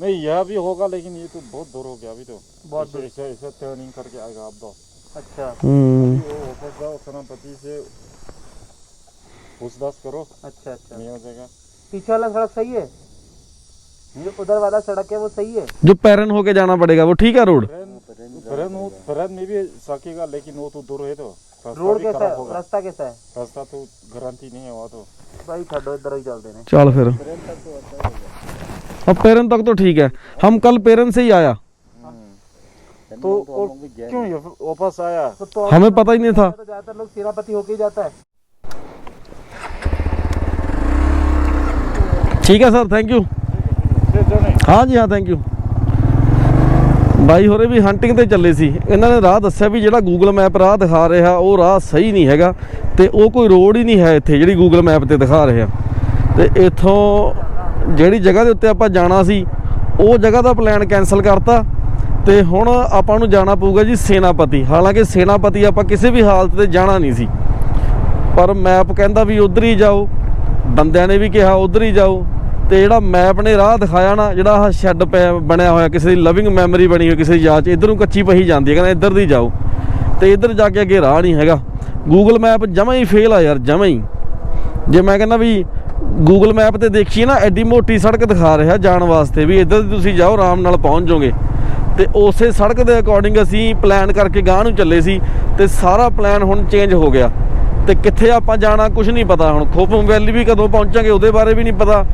नहीं यह भी होगा लेकिन ये तो बहुत दूर हो गया अभी तो। बहुत दूर। ऐसे ऐसे टर्निंग करके आएगा आप तो अच्छा। हम्म, वो वापस जाओ सेनापति से पूछताछ करो। अच्छा अच्छा। नहीं हो जाएगा। पीछे वाला सड़क सही है? जो उधर वाला सड़क है वो सही है? जो पैरन होके जाना पड़ेगा वो ठीक है रोड? में भी सकेगा लेकिन वो तो दूर है तो। रोड कैसा है? रास्ता कैसा है? रास्ता तो गारंटी नहीं है वहाँ तो। भाई छो इधर ही चलते हैं चल फिर। अब पेरन तक तो ठीक है। हम कल पेरन से ही आया। तो और क्यों ये वापस आया तो, हमें पता ही नहीं था तो ज्यादातर लोग सेनापति होके ही जाता है ਠੀਕ ਹੈ ਸਰ ਥੈਂਕ ਯੂ ਹਾਂ ਜੀ ਹਾਂ ਥੈਂਕ ਯੂ ਬਾਈ ਹੋਰੇ ਵੀ ਹੰਟਿੰਗ ਤੇ ਚੱਲੇ ਸੀ ਇਹਨਾਂ ਨੇ ਰਾਹ ਦੱਸਿਆ ਵੀ ਜਿਹੜਾ ਗੂਗਲ ਮੈਪ ਰਾਹ ਦਿਖਾ ਰਿਹਾ ਉਹ ਰਾਹ ਸਹੀ ਨਹੀਂ ਹੈਗਾ ਤੇ ਉਹ ਕੋਈ ਰੋਡ ਹੀ ਨਹੀਂ ਹੈ ਇੱਥੇ ਜਿਹੜੀ ਗੂਗਲ ਮੈਪ ਤੇ ਦਿਖਾ ਰਿਹਾ ਤੇ ਇੱਥੋਂ ਜਿਹੜੀ ਜਗ੍ਹਾ ਦੇ ਉੱਤੇ ਆਪਾਂ ਜਾਣਾ ਸੀ ਉਹ ਜਗ੍ਹਾ ਦਾ ਪਲਾਨ ਕੈਨਸਲ ਕਰਤਾ ਤੇ ਹੁਣ ਆਪਾਂ ਨੂੰ ਜਾਣਾ ਪਊਗਾ ਜੀ ਸੇਨਾਪਤੀ। ਹਾਲਾਂਕਿ ਸੇਨਾਪਤੀ ਆਪਾਂ ਕਿਸੇ ਵੀ ਹਾਲਤ ਤੇ ਜਾਣਾ ਨਹੀਂ ਸੀ। ਪਰ ਮੈਪ ਕਹਿੰਦਾ ਵੀ ਉਧਰ ਹੀ ਜਾਓ। ਬੰਦਿਆਂ ਨੇ ਵੀ ਕਿਹਾ ਉਧਰ ਹੀ ਜਾਓ। ਤੇ ਜਿਹੜਾ ਮੈਪ ਨੇ ਰਾਹ ਦਿਖਾਇਆ ਨਾ, ਜਿਹੜਾ ਆਹ ਸ਼ੈੱਡ ਬਣਿਆ ਹੋਇਆ, ਕਿਸੇ ਦੀ ਲਵਿੰਗ ਮੈਮਰੀ ਬਣੀ ਹੋਈ, ਕਿਸੇ ਦੀ ਯਾਦ ਚ, ਇਧਰ ਕੱਚੀ ਪਹੀ ਜਾਂਦੀ ਹੈ, ਕਹਿੰਦਾ ਇੱਧਰ ਦੀ ਜਾਓ। ਤੇ ਇੱਧਰ ਜਾ ਕੇ ਅੱਗੇ ਰਾਹ ਨਹੀਂ ਹੈਗਾ। ਗੂਗਲ ਮੈਪ ਜਮਾਂ ਹੀ ਫੇਲ ਆ ਯਾਰ, ਜਮਾਂ ਹੀ। ਜੇ ਮੈਂ ਕਹਿੰਦਾ ਵੀ ਗੂਗਲ ਮੈਪ ਤੇ ਦੇਖੀਏ ਨਾ, ਐਡੀ ਮੋਟੀ ਸੜਕ ਦਿਖਾ ਰਿਹਾ ਜਾਣ ਵਾਸਤੇ ਵੀ ਇੱਧਰ ਦੀ ਤੁਸੀਂ ਜਾਓ, ਆਰਾਮ ਨਾਲ ਪਹੁੰਚ ਜਾਓਗੇ। ਤੇ ਉਸੇ ਸੜਕ ਦੇ ਅਕੋਰਡਿੰਗ ਅਸੀਂ ਪਲਾਨ ਕਰਕੇ ਗਾਂਹ ਨੂੰ ਚੱਲੇ ਸੀ ਤੇ ਸਾਰਾ ਪਲਾਨ ਹੁਣ ਚੇਂਜ ਹੋ ਗਿਆ। ਤੇ ਕਿੱਥੇ ਆਪਾਂ ਜਾਣਾ ਕੁਝ ਨਹੀਂ ਪਤਾ ਹੁਣ। ਖੋਪਮ ਵੈਲੀ ਵੀ ਕਦੋਂ ਪਹੁੰਚਾਂਗੇ ਉਹਦੇ ਬਾਰੇ ਵੀ ਨਹੀਂ ਪਤਾ।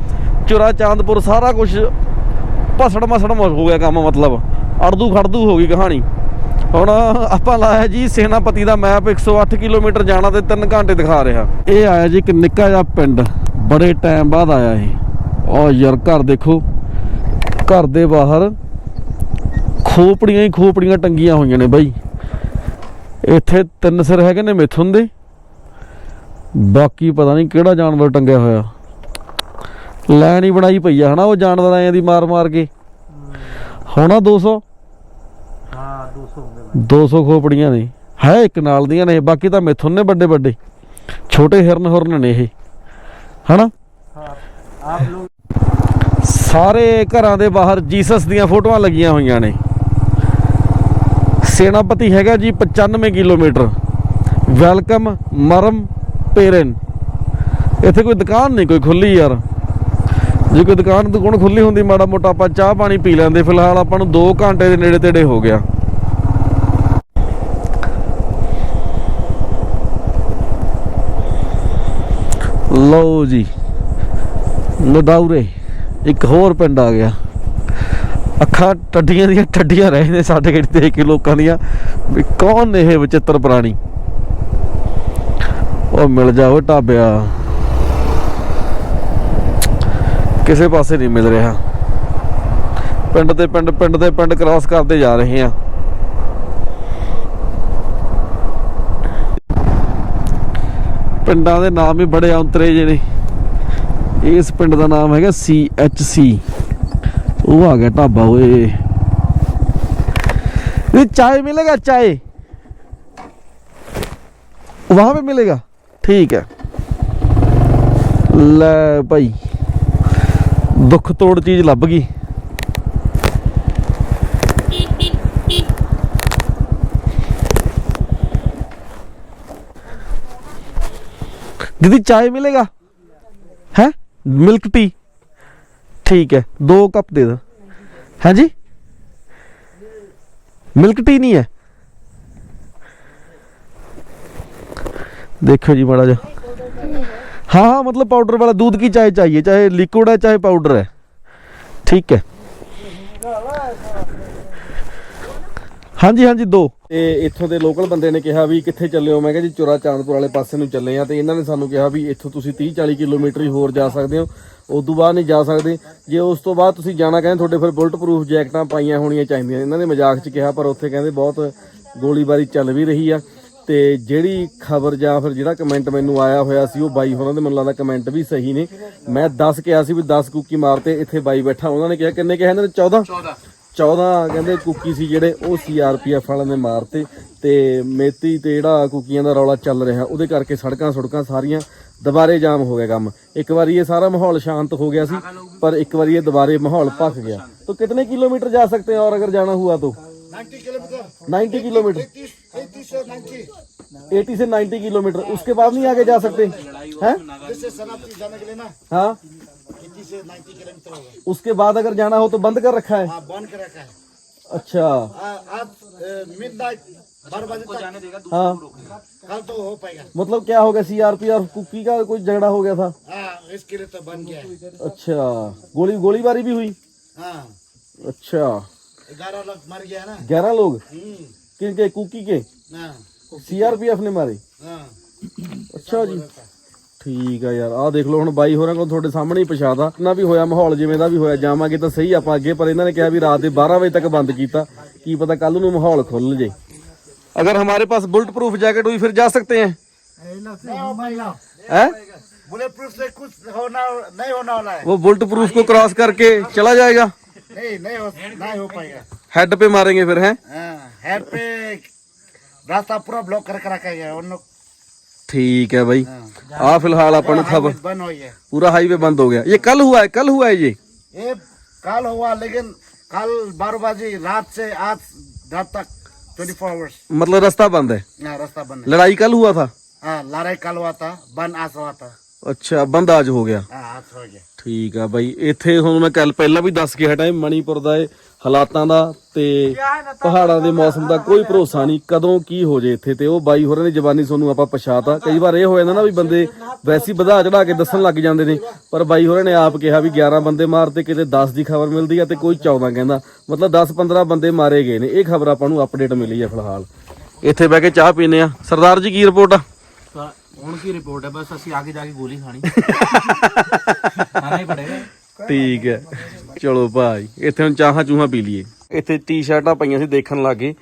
ਚੁਰਾ ਚਾਂਦਪੁਰ ਸਾਰਾ ਕੁਝ ਭਸੜ ਮਸੜ ਹੋ ਗਿਆ ਕੰਮ ਮਤਲਬ। ਅੜਦੂ ਖੜਦੂ ਹੋ ਗਈ ਕਹਾਣੀ। ਹੁਣ ਆਪਾਂ ਲਾਇਆ ਜੀ ਸੇਨਾਪਤੀ ਦਾ ਮੈਪ 108 ਕਿਲੋਮੀਟਰ ਜਾਣਾ ਤੇ 3 ਘੰਟੇ ਦਿਖਾ ਰਿਹਾ। ਇਹ ਆਇਆ ਜੀ ਇੱਕ ਨਿੱਕਾ ਜਿਹਾ ਪਿੰਡ। ਬੜੇ ਟਾਈਮ ਬਾਅਦ ਆਇਆ ਇਹ। ਉਹ ਯਾਰ, ਘਰ ਦੇਖੋ। ਘਰ ਦੇ ਬਾਹਰ ਖੋਪੜੀਆਂ ਹੀ ਖੋਪੜੀਆਂ ਟੰਗੀਆਂ ਹੋਈਆਂ ਨੇ ਬਾਈ। ਇੱਥੇ ਤਿੰਨ ਸਿਰ ਹੈਗੇ ਨੇ ਮਿਥੁਨ ਦੇ। ਬਾਕੀ ਪਤਾ ਨਹੀਂ ਕਿਹੜਾ ਜਾਨਵਰ ਟੰਗਿਆ ਹੋਇਆ। ਲੈਣ ਹੀ ਬਣਾਈ ਪਈ ਆ ਹਨਾ ਉਹ ਜਾਨਵਰ ਐਂ ਦੀ ਮਾਰ ਮਾਰ ਕੇ। ਹੋਣਾ 200 ਹਾਂ 200 ਹੁੰਦੇ 200 ਖੋਪੜੀਆਂ ਨੇ। ਹੈ ਇੱਕ ਨਾਲ ਦੀਆਂ ਨੇ ਬਾਕੀ ਤਾਂ ਮਿਥੁਨ ਨੇ ਵੱਡੇ ਵੱਡੇ। ਛੋਟੇ ਹਿਰਨ ਹੁਰਨ ਨੇ ਇਹ। ਹਨਾ? ਹਾਂ ਸਾਰੇ ਘਰਾਂ ਦੇ ਬਾਹਰ ਜੀਸਸ ਦੀਆਂ ਫੋਟੋਆਂ ਲੱਗੀਆਂ ਹੋਈਆਂ ਨੇ। ਸੇਨਾਪਤੀ ਹੈਗਾ ਜੀ 95 ਕਿਲੋਮੀਟਰ। ਵੈਲਕਮ ਮਰਮ ਪੇਰਨ। ਇੱਥੇ ਕੋਈ ਦੁਕਾਨ ਨਹੀਂ, ਕੋਈ ਖੁੱਲੀ ਯਾਰ। ਜੇ ਕੋਈ ਦੁਕਾਨ ਦੁਕਾਨ ਖੁੱਲੀ ਹੁੰਦੀ ਮਾੜਾ ਮੋਟਾ, ਆਪਾਂ ਚਾਹ ਪਾਣੀ ਪੀ ਲੈਂਦੇ। ਫਿਲਹਾਲ ਆਪਾਂ ਨੂੰ 2 ਘੰਟੇ ਦੇ ਨੇੜੇ ਤੇੜੇ ਹੋ ਗਿਆ। ਲਓ ਜੀ ਨਦੌਰੇ ਇੱਕ ਹੋਰ ਪਿੰਡ ਆ ਗਿਆ। ਅੱਖਾਂ ਟੱਡੀਆਂ ਦੀਆਂ ਟੱਡੀਆਂ ਰਹੇ ਨੇ ਸਾਡੇ ਕਿਹੜੇ ਦੇਖ ਕੇ ਲੋਕਾਂ ਦੀਆਂ। ਵੀ ਕੌਣ ਨੇ ਇਹ ਵਿਚਿੱਤਰ ਪ੍ਰਾਣੀ? ਉਹ ਮਿਲ ਜਾਓ ਢਾਬਿਆ। ਕਿਸੇ ਪਾਸੇ ਨਹੀਂ ਮਿਲ ਰਿਹਾ। ਪਿੰਡ ਤੇ ਪਿੰਡ ਪਿੰਡ ਤੇ ਪਿੰਡ ਕ੍ਰਾਸ ਕਰਦੇ ਜਾ ਰਹੇ ਆ ਪਿੰਡਾਂ ਦੇ ਨਾਮ ਹੀ ਬੜੇ ਔਂਤਰੇ ਜਿਹੇ ਨੇ। ਇਸ ਪਿੰਡ ਦਾ ਨਾਮ ਹੈਗਾ ਸੀ ਐਚ ਸੀ वो आ गया ढाबा ਓਏ चाय मिलेगा, चाय? वहाँ पे मिलेगा? ठीक है। ले भाई, दुख तोड़ चीज़ ਲੱਭ गई। दीदी, चाय मिलेगा? है? Milk tea. ठीक है दो कप दे दो है जी मिल्क टी नहीं है देखो जी बड़ा जा हाँ हाँ मतलब पाउडर वाला दूध की चाय चाहिए चाहे लिक्विड है चाहे पाउडर है ठीक है ਹਾਂਜੀ ਹਾਂਜੀ ਦੋ ਤੇ ਇੱਥੋਂ ਦੇ ਲੋਕਲ ਬੰਦੇ ਨੇ ਕਿਹਾ ਵੀ ਕਿੱਥੇ ਚੱਲੇ ਹੋ ਮੈਂ ਕਿਹਾ ਜੀ ਚੁਰਾ ਚਾਂਦਪੁਰ ਵਾਲੇ ਪਾਸੇ ਨੂੰ ਚੱਲੇ ਆ ਤੇ ਇਹਨਾਂ ਨੇ ਸਾਨੂੰ ਕਿਹਾ ਵੀ ਇੱਥੋਂ ਤੁਸੀਂ 30 40 ਕਿਲੋਮੀਟਰ ਹੀ ਹੋਰ ਜਾ ਸਕਦੇ ਹੋ ਉਸ ਤੋਂ ਬਾਅਦ ਨਹੀਂ ਜਾ ਸਕਦੇ। ਜੇ ਉਸ ਤੋਂ ਬਾਅਦ ਤੁਸੀਂ ਜਾਣਾ ਕਹਿੰਦੇ ਤੁਹਾਡੇ ਫਿਰ ਬੁਲਟ ਪ੍ਰੂਫ ਜੈਕਟਾਂ ਪਾਈਆਂ ਹੋਣੀਆਂ ਚਾਹੀਦੀਆਂ। ਇਹਨਾਂ ਨੇ ਮਜ਼ਾਕ 'ਚ ਕਿਹਾ ਪਰ ਉੱਥੇ ਕਹਿੰਦੇ ਬਹੁਤ ਗੋਲੀਬਾਰੀ ਚੱਲ ਵੀ ਰਹੀ ਆ। ਤੇ ਜਿਹੜੀ ਖਬਰ ਜਾਂ ਫਿਰ ਜਿਹੜਾ ਕਮੈਂਟ ਮੈਨੂੰ ਆਇਆ ਹੋਇਆ ਸੀ ਉਹ ਬਾਈ ਹੋਰਾਂ ਦੇ ਮੈਨੂੰ ਲੱਗਦਾ ਕਮੈਂਟ ਵੀ ਸਹੀ ਨੇ। ਮੈਂ 10 ਕਿਹਾ ਸੀ ਵੀ 10 ਕੁੱਕੀ ਮਾਰਤੇ ਇੱਥੇ ਬਾਈ ਬੈਠਾ। ਉਹਨਾਂ ਨੇ ਕਿਹਾ ਕਿੰਨੇ ਕਿਹਾ ਇਹਨਾਂ ਨੇ? 14 14 ਕਹਿੰਦੇ ਕੁੱਕੀ ਸੀ ਜਿਹੜੇ ਉਹ ਸੀਆਰਪੀਐਫ ਵਾਲਿਆਂ ਨੇ ਮਾਰਤੇ। ਤੇ ਮੇਤੀ ਤੇ ਜਿਹੜਾ ਕੁੱਕੀਆਂ ਦਾ ਰੌਲਾ ਚੱਲ ਰਿਹਾ ਉਹਦੇ ਕਰਕੇ ਸੜਕਾਂ ਸੜਕਾਂ ਸਾਰੀਆਂ ਦੁਬਾਰੇ ਜਾਮ ਹੋ ਗਿਆ ਕੰਮ ਇੱਕ ਵਾਰੀ ਇਹ ਸਾਰਾ ਮਾਹੌਲ ਸ਼ਾਂਤ ਹੋ ਗਿਆ ਸੀ ਪਰ ਇੱਕ ਵਾਰੀ ਇਹ ਦੁਬਾਰੇ ਮਾਹੌਲ ਭਖ ਗਿਆ तो कितने किलोमीटर जा सकते हैं और अगर जाना हुआ तो 90 किलोमीटर 90 किलोमीटर 80 80 से 90 80 से 90 किलोमीटर उसके बाद नहीं आगे जा सकते हैं जैसे सनातनी जाने के लिए ना हाँ 80 से 90 किलोमीटर होगा उसके बाद अगर जाना हो तो बंद कर रखा है हाँ बंद कर रखा है अच्छा आ- आज मिड नाइट बारह बजे तक हाँ कल तो हो पाएगा मतलब क्या हो गया सीआरपी और कुकी का कुछ झगड़ा हो गया था हाँ इसके लिए तो बन गया है अच्छा गोली गोलीबारी भी हुई हाँ अच्छा ग्यारह लोग मर गया ना ग्यारह लोग हम्म, किनके कुकी के हाँ सीआरपीएफ ने मारे हाँ ਅੱਛਾ ਜੀ ਠੀਕ ਆ ਯਾਰ ਆਹ ਦੇਖ ਲਓ ਹੁਣ ਬਾਈ ਹੋਰਾਂ ਕੋਲ ਤੁਹਾਡੇ ਸਾਹਮਣੇ ਹੀ ਪਛਾਦਾ ਨਾ ਵੀ ਹੋਇਆ ਮਾਹੌਲ ਜਿਵੇਂ ਦਾ ਵੀ ਹੋਇਆ ਜਾਵਾਂਗੇ ਤਾਂ ਸਹੀ ਆਪਾਂ ਅੱਗੇ ਪਰ ਇਹਨਾਂ ਨੇ ਕਿਹਾ ਵੀ ਰਾਤ ਦੇ 12 ਵਜੇ ਤੱਕ ਬੰਦ ਕੀਤਾ ਕੀ ਪਤਾ ਕੱਲ ਨੂੰ ਮਾਹੌਲ ਖੁੱਲ ਜੇ अगर हमारे पास बुलेट प्रूफ जैकेट हुई फिर जा सकते हैं। हो? हैं बुलेट प्रूफ से कुछ होना नहीं होना वाला है। वो बुलेट प्रूफ को क्रॉस करके चला जाएगा। नहीं नहीं हो नहीं हो पाएगा। हेड पे मारेंगे फिर हैं? हेड पे रास्ता पूरा ब्लॉक करके रखा गया उन लोग ठीक है भाई। आ फ़िलहाल अपन खबर बंद हो गया। पूरा हाईवे बंद हो गया। ये कल हुआ है कल हुआ है ये? ये कल हुआ लेकिन कल बारह बजे रात से आज रात तक ट्वेंटी फोर आवर्स मतलब रास्ता बंद है रास्ता बंद है लड़ाई कल हुआ था हाँ लड़ाई कल हुआ था बंद आज हुआ था ਅੱਛਾ ਬੰਦ ਅੱਜ ਹੋ ਗਿਆ हाँ आज हो गया ਠੀਕ ਆ ਬਾਈ ਇੱਥੇ ਤੁਹਾਨੂੰ ਮੈਂ ਕੱਲ ਪਹਿਲਾਂ ਵੀ ਦੱਸ ਕੇ ਹਟਾਂ ਇਹ ਮਣੀਪੁਰ ਦਾ ਇਹ ਹਾਲਾਤਾਂ ਦਾ ਤੇ ਪਹਾੜਾਂ ਦੇ ਮੌਸਮ ਦਾ ਕੋਈ ਭਰੋਸਾ ਨਹੀਂ ਕਦੋਂ ਕੀ ਹੋ ਜੇ ਇੱਥੇ ਤੇ ਉਹ ਬਾਈ ਹੋਰਾਂ ਦੀ ਜ਼ਬਾਨੀ ਤੁਹਾਨੂੰ ਆਪਾਂ ਪਛਾਤਾ ਕਈ ਵਾਰ ਇਹ ਹੋ ਜਾਂਦਾ ਨਾ ਵੀ ਬੰਦੇ ਵੈਸੀ ਵਧਾ ਚੜਾ ਕੇ ਦੱਸਣ ਲੱਗ ਜਾਂਦੇ ਨੇ ਪਰ ਬਾਈ ਹੋਰਾਂ ਨੇ ਆਪ ਕਿਹਾ ਵੀ 11 ਬੰਦੇ ਮਾਰਤੇ ਕਿਤੇ 10 ਦੀ ਖਬਰ ਮਿਲਦੀ ਆ ਤੇ ਕੋਈ 14 ਕਹਿੰਦਾ ਮਤਲਬ 10 15 ਬੰਦੇ ਮਾਰੇ ਗਏ ਨੇ ਇਹ ਖਬਰ ਆਪਾਂ ਨੂੰ ਅਪਡੇਟ ਮਿਲੀ ਆ ਫਿਲਹਾਲ ਇੱਥੇ ਬਹਿ ਕੇ ਚਾਹ ਪੀਨੇ ਆ ਸਰਦਾਰ ਜੀ ਕੀ ਰਿਪੋਰਟ ਆ ਹੁਣ ਕੀ ਰਿਪੋਰਟ ਹੈ? ਬਸ ਅਸੀਂ ਆਗੇ ਜਾ ਕੇ ਗੋਲੀ ਖਾਣੀ। ਖਾਣਾ ਹੀ ਪੜੇਗਾ। ਠੀਕ ਹੈ। ਚਲੋ ਭਾਈ ਇੱਥੇ ਹੁਣ ਚਾਹਾਂ ਚੂਹਾਂ ਪੀ ਲਈਏ। ਇੱਥੇ ਟੀ-ਸ਼ਰਟਾਂ ਪਈਆਂ ਸੀ ਦੇਖਣ ਲੱਗੇ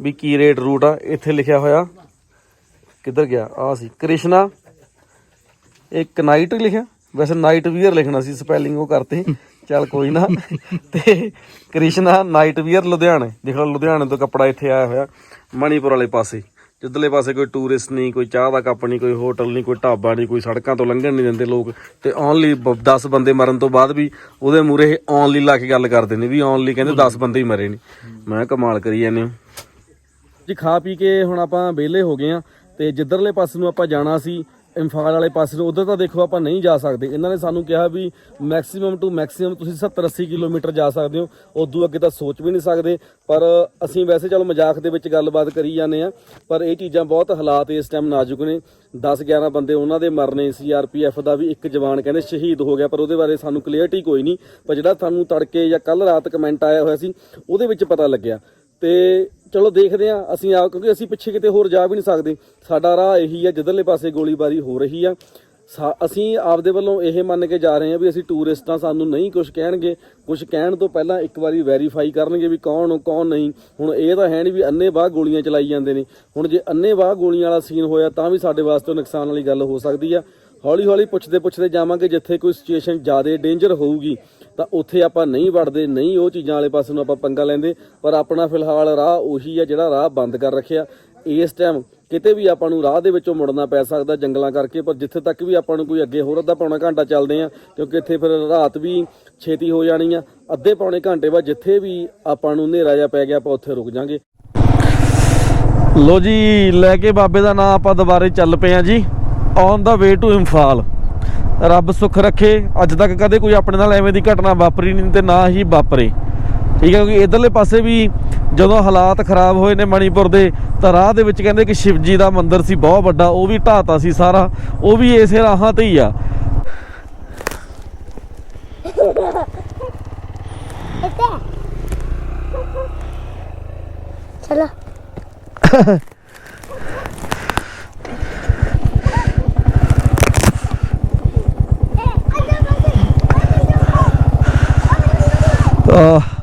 ਵੀ ਕੀ ਰੇਟ ਰੂਟ ਆ ਇੱਥੇ ਲਿਖਿਆ ਹੋਇਆ। ਕਿੱਧਰ ਗਿਆ? ਆ ਸੀ। ਕ੍ਰਿਸ਼ਨਾ ਇੱਕ ਨਾਈਟ ਲਿਖਿਆ। ਵੈਸੇ ਨਾਈਟ ਵੀਅਰ ਲਿਖਣਾ ਸੀ ਸਪੈਲਿੰਗ ਉਹ ਕਰਤੇ। ਚੱਲ ਕੋਈ ਨਾ। ਤੇ ਕ੍ਰਿਸ਼ਨਾ ਨਾਈਟ ਵੀਅਰ ਲੁਧਿਆਣੇ। ਦੇਖ ਲਓ ਲੁਧਿਆਣੇ ਤੋਂ ਕੱਪੜਾ ਇੱਥੇ ਆਇਆ ਹੋਇਆ ਮਣੀਪੁਰ ਵਾਲੇ ਪਾਸੇ। ਜਿੱਧਰਲੇ ਪਾਸੇ ਕੋਈ ਟੂਰਿਸਟ ਨਹੀਂ, ਕੋਈ ਚਾਹ ਦਾ ਕੱਪ ਨਹੀਂ, ਕੋਈ ਹੋਟਲ ਨਹੀਂ, ਕੋਈ ਢਾਬਾ ਨਹੀਂ, ਕੋਈ ਸੜਕਾਂ ਤੋਂ ਲੰਘਣ ਨਹੀਂ ਦਿੰਦੇ ਲੋਕ। ਤੇ ਓਨਲੀ 10 ਬੰਦੇ ਮਰਨ ਤੋਂ ਬਾਅਦ ਵੀ ਉਹਦੇ ਮੂਰੇ ਓਨਲੀ ਲਾ ਕੇ ਗੱਲ ਕਰਦੇ ਨੇ ਵੀ ਓਨਲੀ ਕਹਿੰਦੇ 10 ਬੰਦੇ ਹੀ ਮਰੇ ਨੇ। ਮੈਂ ਕਮਾਲ ਕਰੀ ਜਾਂਦੇ ਹਾਂ। ਜੀ, ਖਾ ਪੀ ਕੇ ਹੁਣ ਆਪਾਂ ਵਿਹਲੇ ਹੋ ਗਏ ਆ ਤੇ ਜਿੱਧਰਲੇ ਪਾਸੇ ਨੂੰ ਆਪਾਂ ਜਾਣਾ ਸੀ ਇੰਫਾਲ ਵਾਲੇ ਪਾਸੇ ਨੂੰ ਉਧਰ ਤਾਂ ਦੇਖੋ ਆਪਾਂ ਨਹੀਂ ਜਾ ਸਕਦੇ। ਇਹਨਾਂ ਨੇ ਸਾਨੂੰ ਕਿਹਾ ਵੀ ਮੈਕਸਿਮਮ ਟੂ ਮੈਕਸਿਮਮ ਤੁਸੀਂ 70 80 ਕਿਲੋਮੀਟਰ ਜਾ ਸਕਦੇ ਹੋ। ਉਦੋਂ ਅੱਗੇ ਤਾਂ ਸੋਚ ਵੀ ਨਹੀਂ ਸਕਦੇ, ਪਰ ਅਸੀਂ ਵੈਸੇ ਚਲੋ ਮਜ਼ਾਕ ਦੇ ਵਿੱਚ ਗੱਲਬਾਤ ਕਰੀ ਜਾਂਦੇ ਆ ਪਰ ਇਹ ਚੀਜ਼ਾਂ ਬਹੁਤ ਹਾਲਾਤ ਇਸ ਟਾਈਮ ਨਾਜ਼ੁਕ ਨੇ। 10 11 ਬੰਦੇ ਉਹਨਾਂ ਦੇ ਮਰਨੇ ਸੀਆਰਪੀਐਫ ਦਾ ਵੀ ਇੱਕ ਜਵਾਨ ਕਹਿੰਦੇ ਸ਼ਹੀਦ ਹੋ ਗਿਆ, ਪਰ ਉਹਦੇ ਬਾਰੇ ਸਾਨੂੰ ਕਲੀਅਰਟੀ ਕੋਈ ਨਹੀਂ। ਪਰ ਜਿਹੜਾ ਸਾਨੂੰ ਤੜਕੇ ਜਾਂ ਕੱਲ ਰਾਤ ਕਮੈਂਟ ਆਇਆ ਹੋਇਆ ਸੀ, ਉਹਦੇ ਵਿੱਚ ਪਤਾ ਲੱਗਿਆ। ਤੇ ਚਲੋ ਦੇਖਦੇ ਆ ਅਸੀਂ ਆ ਕਿਉਂਕਿ ਅਸੀਂ ਪਿੱਛੇ ਕਿਤੇ ਹੋਰ ਜਾ ਵੀ ਨਹੀਂ ਸਕਦੇ। ਸਾਡਾ ਰਾਹ ਇਹੀ ਆ, ਜਿੱਧਰਲੇ ਪਾਸੇ ਗੋਲੀਬਾਰੀ ਹੋ ਰਹੀ ਆ। ਸਾ- ਅਸੀਂ ਆਪਦੇ ਵੱਲੋਂ ਇਹ ਮੰਨ ਕੇ ਜਾ ਰਹੇ ਹਾਂ ਵੀ ਅਸੀਂ ਟੂਰਿਸਟਾਂ ਸਾਨੂੰ ਨਹੀਂ ਕੁਝ ਕਹਿਣਗੇ। ਕੁਝ ਕਹਿਣ ਤੋਂ ਪਹਿਲਾਂ ਇੱਕ ਵਾਰੀ ਵੈਰੀਫਾਈ ਕਰਨਗੇ ਵੀ ਕੌਣ ਕੌਣ ਨਹੀਂ। ਹੁਣ ਇਹ ਤਾਂ ਹੈ ਨਹੀਂ ਵੀ ਅੰਨੇ ਬਾਹ ਗੋਲੀਆਂ ਚਲਾਈ ਜਾਂਦੇ ਨੇ। ਹੁਣ ਜੇ ਅੰਨੇ ਬਾਹ ਗੋਲੀਆਂ ਵਾਲਾ ਸੀਨ ਹੋਇਆ ਤਾਂ ਵੀ ਸਾਡੇ ਵਾਸਤੇ ਨੁਕਸਾਨ ਵਾਲੀ ਗੱਲ ਹੋ ਸਕਦੀ ਆ। ਹੌਲੀ ਹੌਲੀ ਪੁੱਛਦੇ ਪੁੱਛਦੇ ਜਾਵਾਂਗੇ ਜਿੱਥੇ ਕੋਈ ਸਿਚੁਏਸ਼ਨ ਜ਼ਿਆਦਾ ਡੇਂਜਰ ਹੋਊਗੀ। ਤਾਂ ਉੱਥੇ ਆਪਾਂ ਨਹੀਂ ਵੜਦੇ, ਨਹੀਂ ਉਹ ਚੀਜ਼ਾਂ ਵਾਲੇ ਪਾਸੇ ਨੂੰ ਆਪਾਂ ਪੰਗਾ ਲੈਂਦੇ, ਪਰ ਆਪਣਾ ਫਿਲਹਾਲ ਰਾਹ ਉਹੀ ਆ ਜਿਹੜਾ ਰਾਹ ਬੰਦ ਕਰ ਰੱਖਿਆ। ਇਸ ਟਾਈਮ ਕਿਤੇ ਵੀ ਆਪਾਂ ਨੂੰ ਰਾਹ ਦੇ ਵਿੱਚੋਂ ਮੁੜਨਾ ਪੈ ਸਕਦਾ ਜੰਗਲਾਂ ਕਰਕੇ, ਪਰ ਜਿੱਥੇ ਤੱਕ ਵੀ ਆਪਾਂ ਨੂੰ ਕੋਈ ਅੱਗੇ ਹੋਰ ਅੱਧਾ ਪੌਣਾ ਘੰਟਾ ਚੱਲਦੇ ਆ, ਕਿਉਂਕਿ ਇੱਥੇ ਫਿਰ ਰਾਤ ਵੀ ਛੇਤੀ ਹੋ ਜਾਣੀ ਆ, ਅੱਧੇ ਪੌਣੇ ਘੰਟੇ ਬਾਅਦ ਜਿੱਥੇ ਵੀ ਆਪਾਂ ਨੂੰ ਹਨੇਰਾ ਜਿਹਾ ਪੈ ਗਿਆ, ਆਪਾਂ ਉੱਥੇ ਰੁਕ ਜਾਾਂਗੇ। ਲੋ ਜੀ, ਲੈ ਕੇ ਬਾਬੇ ਦਾ ਨਾਮ ਆਪਾਂ ਦੁਬਾਰੇ ਚੱਲ ਪਏ ਆ ਜੀ। On the way to Imphal ਰੱਬ ਸੁੱਖ ਰੱਖੇ। ਅੱਜ ਤੱਕ ਕਦੇ ਕੋਈ ਆਪਣੇ ਨਾਲ ਐਵੇਂ ਦੀ ਘਟਨਾ ਵਾਪਰੀ ਨਹੀਂ ਤੇ ਨਾ ਹੀ ਵਾਪਰੇ। ਠੀਕ ਹੈ, ਕਿਉਂਕਿ ਇਧਰਲੇ ਪਾਸੇ ਵੀ ਜਦੋਂ ਹਾਲਾਤ ਖਰਾਬ ਹੋਏ ਨੇ ਮਣੀਪੁਰ ਦੇ, ਤਾਂ ਰਾਹ ਦੇ ਵਿੱਚ ਕਹਿੰਦੇ ਕਿ ਸ਼ਿਵਜੀ ਦਾ ਮੰਦਿਰ ਸੀ, ਬਹੁਤ ਵੱਡਾ, ਉਹ ਵੀ ਢਾਤਾ ਸੀ ਸਾਰਾ। ਉਹ ਵੀ ਇਸੇ ਰਾਹਾਂ ਤੇ ਹੀ ਆ। चलो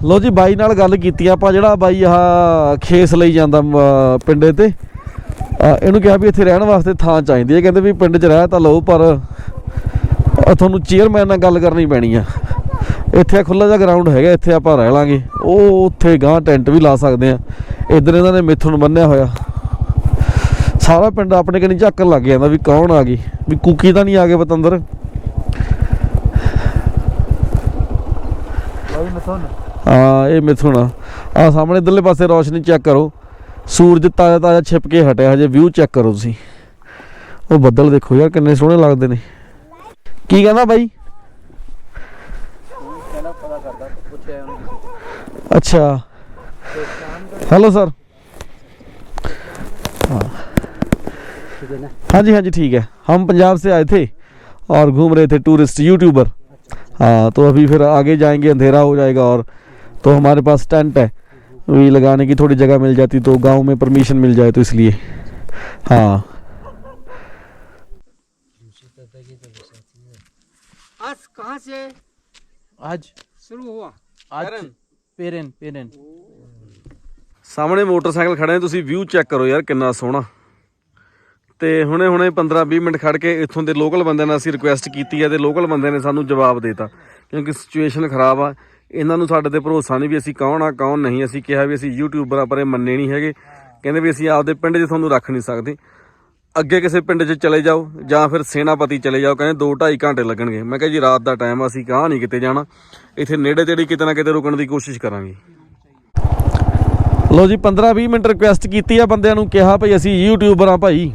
ਲੋ ਜੀ ਬਾਈ ਨਾਲ ਗੱਲ ਕੀਤੀ ਆਪਾਂ ਜਿਹੜਾ ਬਾਈ ਆਹ ਖੇਸ ਲਈ ਜਾਂਦਾ ਮ, ਪਿੰਡੇ ਤੇ ਇਹਨੂੰ ਕਿਹਾ ਵੀ ਇੱਥੇ ਰਹਿਣ ਵਾਸਤੇ ਥਾਂ ਚਾਹੀਦੀ ਹੈ ਕਹਿੰਦੇ ਵੀ ਪਿੰਡ 'ਚ ਰਹਿ ਤਾਂ ਲਓ ਪਰ ਤੁਹਾਨੂੰ ਚੇਅਰਮੈਨ ਨਾਲ ਗੱਲ ਕਰਨੀ ਪੈਣੀ ਆ। ਇੱਥੇ ਖੁੱਲਾ ਜਿਹਾ ਗਰਾਊਂਡ ਹੈਗਾ ਇੱਥੇ ਆਪਾਂ ਰਹਿ ਲਾਂਗੇ। ਉਹ ਉੱਥੇ ਗਾਂ ਟੈਂਟ ਵੀ ਲਾ ਸਕਦੇ ਆ। ਇਧਰ ਇਹਨਾਂ ਨੇ ਮਿੱਥੁਨ ਬੰਨਿਆ ਹੋਇਆ। ਸਾਰਾ ਪਿੰਡ ਆਪਣੇ ਕਨੀ ਝਾਕਣ ਲੱਗ ਜਾਂਦਾ ਵੀ ਕੌਣ ਆ ਗਈ? ਵੀ ਕੁਕੀ ਤਾਂ ਨਹੀਂ ਆ ਗਏ ਪਤੰਦਰ। ਹਾਂ ਇਹ ਮਿਥੁਨ ਆ ਆਹ ਸਾਹਮਣੇ ਇਧਰਲੇ ਪਾਸੇ ਰੋਸ਼ਨੀ ਚੈੱਕ ਕਰੋ ਸੂਰਜ ਤਾਜ਼ਾ ਤਾਜ਼ਾ ਛਿਪ ਕੇ ਹਟਿਆ ਹਜੇ ਵਿਊ ਚੈੱਕ ਕਰੋ ਤੁਸੀਂ ਉਹ ਬੱਦਲ ਦੇਖੋ ਯਾਰ ਕਿੰਨੇ ਸੋਹਣੇ ਲੱਗਦੇ ਨੇ ਕੀ ਕਹਿੰਦਾ ਬਾਈ अच्छा हेलो सर हाँ हाँ जी हाँ जी ठीक है हम पंजाब से आए थे और घूम रहे थे टूरिस्ट यूट्यूबर हाँ तो अभी फिर आगे जाएंगे अंधेरा हो जाएगा और तो हमारे पास टेंट है वही लगाने की थोड़ी जगह मिल जाती तो गांव में परमिशन मिल जाए तो इसलिए हाँ आज कहाँ से आज शुरू हुआ आज पेरेन पेरेन ਸਾਹਮਣੇ ਮੋਟਰਸਾਈਕਲ ਖੜੇ ਨੇ ਤੁਸੀਂ ਵਿਊ ਚੈੱਕ ਕਰੋ ਯਾਰ ਕਿੰਨਾ ਸੋਹਣਾ ਤੇ ਹੁਣੇ ਹੁਣੇ 15-20 ਮਿੰਟ ਖੜ ਕੇ ਇੱਥੋਂ ਦੇ ਲੋਕਲ ਬੰਦਿਆਂ ਨਾਲ ਅਸੀਂ ਰਿਕੁਐਸਟ ਕੀਤੀ ਹੈ ਤੇ ਲੋਕਲ ਬੰਦਿਆਂ ਨੇ ਸਾਨੂੰ ਜਵਾਬ ਦੇਤਾ, ਕਿਉਂਕਿ ਸਿਚੁਏਸ਼ਨ ਖਰਾਬ ਆ। ਇਹਨਾਂ ਨੂੰ ਸਾਡੇ ਤੇ ਭਰੋਸਾ ਨਹੀਂ ਵੀ ਅਸੀਂ ਕੌਣ ਆ, ਕੌਣ ਨਹੀਂ। ਅਸੀਂ ਕਿਹਾ ਵੀ ਅਸੀਂ ਯੂਟਿਊਬਰ ਆ, ਪਰ ਇਹ ਮੰਨੇ ਨਹੀਂ ਹੈਗੇ। ਕਹਿੰਦੇ ਵੀ ਅਸੀਂ ਆਪਦੇ ਪਿੰਡ 'ਚ ਤੁਹਾਨੂੰ ਰੱਖ ਨਹੀਂ ਸਕਦੇ। ਅੱਗੇ ਕਿਸੇ ਪਿੰਡ 'ਚ ਚਲੇ ਜਾਓ ਜਾਂ ਫਿਰ ਸੈਨਾਪਤੀ ਚਲੇ ਜਾਓ, ਕਹਿੰਦੇ 2.5 ਘੰਟੇ ਲੱਗਣਗੇ। ਮੈਂ ਕਿਹਾ ਜੀ, ਰਾਤ ਦਾ ਟਾਈਮ ਆ, ਅਸੀਂ ਕਾਹ ਨਹੀਂ ਕਿਤੇ ਜਾਣਾ। ਇੱਥੇ ਨੇੜੇ ਤੇੜੇ ਕਿਤੇ ਨਾ ਕਿਤੇ ਰੁਕਣ ਦੀ ਕੋਸ਼ਿਸ਼ ਕਰਾਂਗੇ। ਲੋ ਜੀ 15-20 ਮਿੰਟ ਰਿਕੁਐਸਟ ਕੀਤੀ ਆ, ਬੰਦਿਆਂ ਨੂੰ ਕਿਹਾ ਭਈ ਅਸੀਂ ਯੂਟਿਊਬਰ ਆ ਭਾਈ।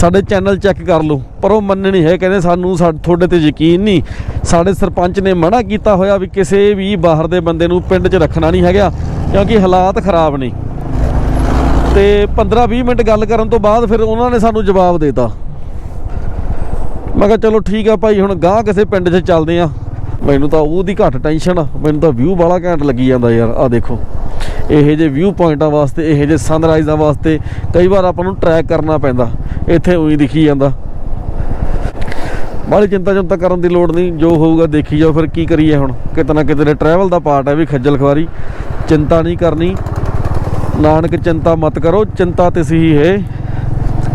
ਸਾਡੇ ਚੈਨਲ ਚੈੱਕ ਕਰ ਲਓ, ਪਰ ਉਹ ਮੰਨੇ ਨਹੀਂ ਹੈ, ਕਹਿੰਦੇ ਸਾਨੂੰ ਸਾ- ਤੁਹਾਡੇ ਤੇ ਯਕੀਨ ਨਹੀਂ। ਸਾਡੇ ਸਰਪੰਚ ਨੇ ਮਨਾ ਕੀਤਾ ਹੋਇਆ ਵੀ ਕਿਸੇ ਵੀ ਬਾਹਰ ਦੇ ਬੰਦੇ ਨੂੰ ਪਿੰਡ 'ਚ ਰੱਖਣਾ ਨਹੀਂ ਹੈਗਾ, ਕਿਉਂਕਿ ਹਾਲਾਤ ਖਰਾਬ ਨੇ। ਤੇ 15-20 ਮਿੰਟ ਗੱਲ ਕਰਨ ਤੋਂ ਬਾਅਦ ਫਿਰ ਉਹਨਾਂ ਨੇ ਸਾਨੂੰ ਜਵਾਬ ਦੇਤਾ। ਮੈਂ ਕਿਹਾ, ਚਲੋ ਠੀਕ ਆ ਭਾਈ, ਹੁਣ ਗਾਂ ਕਿਸੇ ਪਿੰਡ 'ਚ ਚੱਲਦੇ ਆ। ਮੈਨੂੰ ਤਾਂ ਉਹਦੀ ਘੱਟ ਟੈਨਸ਼ਨ ਆ, ਮੈਨੂੰ ਤਾਂ ਵਿਊ ਬਾਲਾ ਘੈਂਟ ਲੱਗੀ ਜਾਂਦਾ ਯਾਰ ਆ ਦੇਖੋ। ਇਹੋ ਜਿਹੇ ਵਿਊ ਪੁਆਇੰਟਾਂ ਵਾਸਤੇ ਇਹੋ ਜਿਹੇ ਸਨਰਾਈਜ਼ਾਂ ਵਾਸਤੇ ਕਈ ਵਾਰ ਆਪਾਂ ਨੂੰ ਟਰੈਕ ਕਰਨਾ ਪੈਂਦਾ ਇੱਥੇ ਉਹੀ ਦਿਖੀ ਜਾਂਦਾ ਬਾਹਲੀ ਚਿੰਤਾ ਚਿੰਤਾ ਕਰਨ ਦੀ ਲੋੜ ਨਹੀਂ ਜੋ ਹੋਊਗਾ ਦੇਖੀ ਜਾਓ ਫਿਰ ਕੀ ਕਰੀਏ ਹੁਣ ਕਿਤੇ ਨਾ ਕਿਤੇ ਟਰੈਵਲ ਦਾ ਪਾਰਟ ਹੈ ਵੀ ਖੱਜਲ ਖਵਾਰੀ ਚਿੰਤਾ ਨਹੀਂ ਕਰਨੀ ਨਾਨਕ ਚਿੰਤਾ ਮਤ करो चिंता तिस ही है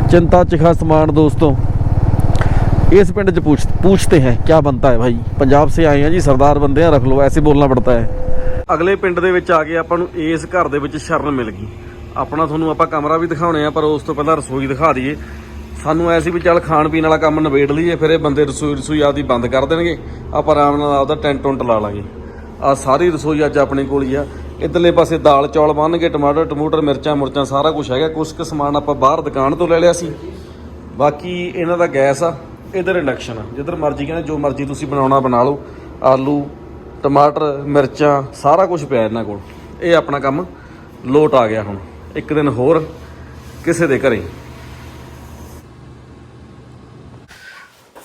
चिंता चिखा समान दोस्तों इस पिंड च पूछ पूछते हैं क्या बनता है भाई पंजाब से आए हैं जी सरदार बंदे हैं रख लो ऐसे बोलना पड़ता है ਅਗਲੇ ਪਿੰਡ ਦੇ ਵਿੱਚ ਆ ਕੇ ਆਪਾਂ ਨੂੰ ਇਸ ਘਰ ਦੇ ਵਿੱਚ ਸ਼ਰਨ ਮਿਲ ਗਈ। ਆਪਣਾ ਤੁਹਾਨੂੰ ਆਪਾਂ ਕਮਰਾ ਵੀ ਦਿਖਾਉਣੇ ਆ, ਪਰ ਉਸ ਤੋਂ ਪਹਿਲਾਂ ਰਸੋਈ ਦਿਖਾ ਦਈਏ। ਸਾਨੂੰ ਐ ਸੀ ਵੀ ਚੱਲ ਖਾਣ ਪੀਣ ਵਾਲਾ ਕੰਮ ਨਿਬੇੜ ਲਈਏ, ਫਿਰ ਇਹ ਬੰਦੇ ਰਸੋਈ ਰਸੋਈ ਆਪਦੀ ਬੰਦ ਕਰ ਦੇਣਗੇ। ਆਪਾਂ ਆਰਾਮ ਨਾਲ ਆਪਦਾ ਟੈਂਟ ਟੁੰਟ ਲਾ ਲਾਂਗੇ। ਆ ਸਾਰੀ ਰਸੋਈ ਅੱਜ ਆਪਣੇ ਕੋਲ ਹੀ ਆ। ਇਧਰਲੇ ਪਾਸੇ ਦਾਲ ਚੌਲ ਬੰਨ੍ਹਗੇ, ਟਮਾਟਰ, ਟਮੂਟਰ, ਮਿਰਚਾਂ, ਮੁਰਚਾਂ, ਸਾਰਾ ਕੁਝ ਹੈਗਾ। ਕੁਛ ਕੁ ਸਮਾਨ ਆਪਾਂ ਬਾਹਰ ਦੁਕਾਨ ਤੋਂ ਲੈ ਲਿਆ ਸੀ। ਬਾਕੀ ਇਹਨਾਂ ਦਾ ਗੈਸ ਆ, ਇਧਰ ਇੰਡਕਸ਼ਨ ਆ। ਜਿੱਧਰ ਮਰਜ਼ੀ ਕਹਿੰਦੇ, ਜੋ ਮਰਜ਼ੀ ਤੁਸੀਂ ਬਣਾਉਣਾ ਬਣਾ ਲਓ। ਆਲੂ ਟਮਾਟਰ, ਮਿਰਚਾਂ, ਸਾਰਾ ਕੁਝ ਪਿਆ ਇਹਨਾਂ ਕੋਲ। ਇਹ ਆਪਣਾ ਕੰਮ ਲੋਟ ਆ ਗਿਆ ਹੁਣ। ਇੱਕ ਦਿਨ ਹੋਰ ਕਿਸੇ ਦੇ ਘਰੇ।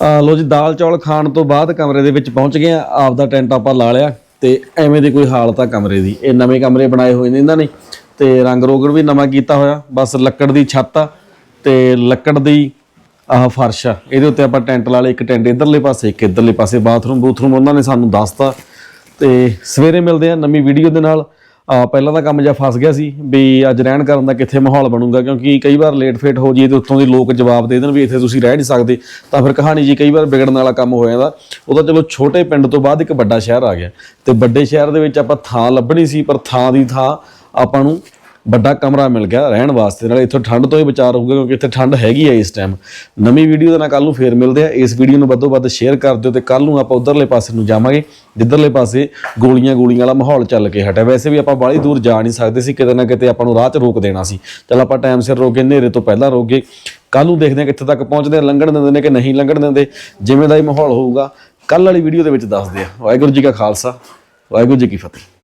ਆ ਲੋ ਜੀ, ਦਾਲ ਚੌਲ ਖਾਣ ਤੋਂ ਬਾਅਦ ਕਮਰੇ ਦੇ ਵਿੱਚ ਪਹੁੰਚ ਗਏ ਆ। ਆਪਦਾ ਟੈਂਟ ਆਪਾਂ ਲਾ ਲਿਆ ਤੇ ਐਵੇਂ ਦੀ ਕੋਈ ਹਾਲਤ ਆ ਕਮਰੇ ਦੀ। ਇਹ ਨਵੇਂ ਕਮਰੇ ਬਣਾਏ ਹੋਏ ਨੇ ਇਹਨਾਂ ਨੇ ਤੇ ਰੰਗ ਰੋਗੜ ਵੀ ਨਵਾਂ ਕੀਤਾ ਹੋਇਆ। ਬਸ ਲੱਕੜ ਦੀ ਛੱਤ ਆ ਤੇ ਲੱਕੜ ਦੀ ਆਹ ਫਰਸ਼ ਆ। ਇਹਦੇ ਉੱਤੇ ਆਪਾਂ ਟੈਂਟ ਲਾ ਲਏ ਇੱਕ ਟੈਂਟ ਇਧਰਲੇ ਪਾਸੇ, ਇੱਕ ਇਧਰਲੇ ਪਾਸੇ। ਬਾਥਰੂਮ, ਬੂਥਰੂਮ ਉਹਨਾਂ ਨੇ ਸਾਨੂੰ ਦੱਸਤਾ। ਤੇ ਸਵੇਰੇ ਮਿਲਦੇ ਆ ਨਵੀਂ ਵੀਡੀਓ ਦੇ ਨਾਲ। ਪਹਿਲਾਂ ਦਾ ਕੰਮ ਜਿਹਾ ਫਸ ਗਿਆ ਸੀ ਵੀ ਅੱਜ ਰਹਿਣ ਕਰਨ ਦਾ ਕਿੱਥੇ ਮਾਹੌਲ ਬਣੂਗਾ, ਕਿਉਂਕਿ ਕਈ ਵਾਰ ਲੇਟ ਫੇਟ ਹੋ ਜਾਈਏ ਤੇ ਉੱਥੋਂ ਦੇ ਲੋਕ ਜਵਾਬ ਦੇ ਦੇਣ ਵੀ ਇੱਥੇ ਤੁਸੀਂ ਰਹਿ ਨਹੀਂ ਸਕਦੇ। ਤਾਂ ਫਿਰ ਕਹਾਣੀ ਜੀ ਕਈ ਵਾਰ ਵਿਗੜਨ ਵਾਲਾ ਕੰਮ ਹੋ ਜਾਂਦਾ। ਉਹ ਤਾਂ ਚਲੋ ਛੋਟੇ ਪਿੰਡ ਤੋਂ ਬਾਅਦ ਇੱਕ ਵੱਡਾ ਸ਼ਹਿਰ ਆ ਗਿਆ। ਤੇ ਵੱਡੇ ਸ਼ਹਿਰ ਦੇ ਵਿੱਚ ਆਪਾਂ ਥਾਂ ਲੱਭਣੀ ਸੀ, ਪਰ ਥਾਂ ਦੀ ਥਾਂ ਆਪਾਂ ਨੂੰ ਵੱਡਾ ਕਮਰਾ ਮਿਲ ਗਿਆ ਰਹਿਣ ਵਾਸਤੇ, ਨਾਲੇ ਇੱਥੋਂ ਠੰਡ ਤੋਂ ਹੀ ਬਚਾਅ ਰਹੂਗਾ ਕਿਉਂਕਿ ਇੱਥੇ ਠੰਡ ਹੈਗੀ ਹੈ ਇਸ ਟਾਈਮ ਨਵੀਂ ਵੀਡੀਓ ਦੇ ਨਾਲ ਕੱਲ ਨੂੰ ਫੇਰ ਮਿਲਦੇ ਆ। ਇਸ ਵੀਡੀਓ ਨੂੰ ਵੱਧੋ ਵੱਧ ਸ਼ੇਅਰ ਕਰ ਦਿਓ ਤੇ ਕੱਲ ਨੂੰ ਆਪਾਂ ਉਧਰਲੇ ਪਾਸੇ ਨੂੰ ਜਾਵਾਂਗੇ, ਜਿੱਧਰਲੇ ਪਾਸੇ ਗੋਲੀਆਂ ਗੋਲੀਆਂ ਵਾਲਾ ਮਾਹੌਲ ਚੱਲ ਕੇ ਹਟਿਆ। ਵੈਸੇ ਵੀ ਆਪਾਂ ਬਾਹਲੀ ਦੂਰ ਜਾ ਨਹੀਂ ਸਕਦੇ ਸੀ, ਕਿਤੇ ਨਾ ਕਿਤੇ ਆਪਾਂ ਨੂੰ ਰਾਹ 'ਚ ਰੋਕ ਦੇਣਾ ਸੀ। ਚਲ ਆਪਾਂ ਟਾਈਮ ਸਿਰ ਰੋਕ ਹਨੇਰੇ ਤੋਂ ਪਹਿਲਾਂ ਰੋਕ ਗਏ। ਕੱਲ ਨੂੰ ਦੇਖਦੇ ਆ ਕਿੱਥੇ ਤੱਕ ਪਹੁੰਚਦੇ ਆ ਲੰਘਣ ਦਿੰਦੇ ਨੇ ਕਿ ਨਹੀਂ ਲੰਘਣ ਦਿੰਦੇ, ਜਿਵੇਂ ਦਾ ਹੀ ਮਾਹੌਲ ਹੋਊਗਾ। ਕੱਲ ਵਾਲੀ ਵੀਡੀਓ ਦੇ ਵਿੱਚ ਦੱਸਦੇ ਆ ਵਾਹਿਗੁਰੂ ਜੀ ਕਾ ਖਾਲਸਾ, ਵਾਹਿਗੁਰੂ ਜੀ ਕੀ ਫਤਿਹ।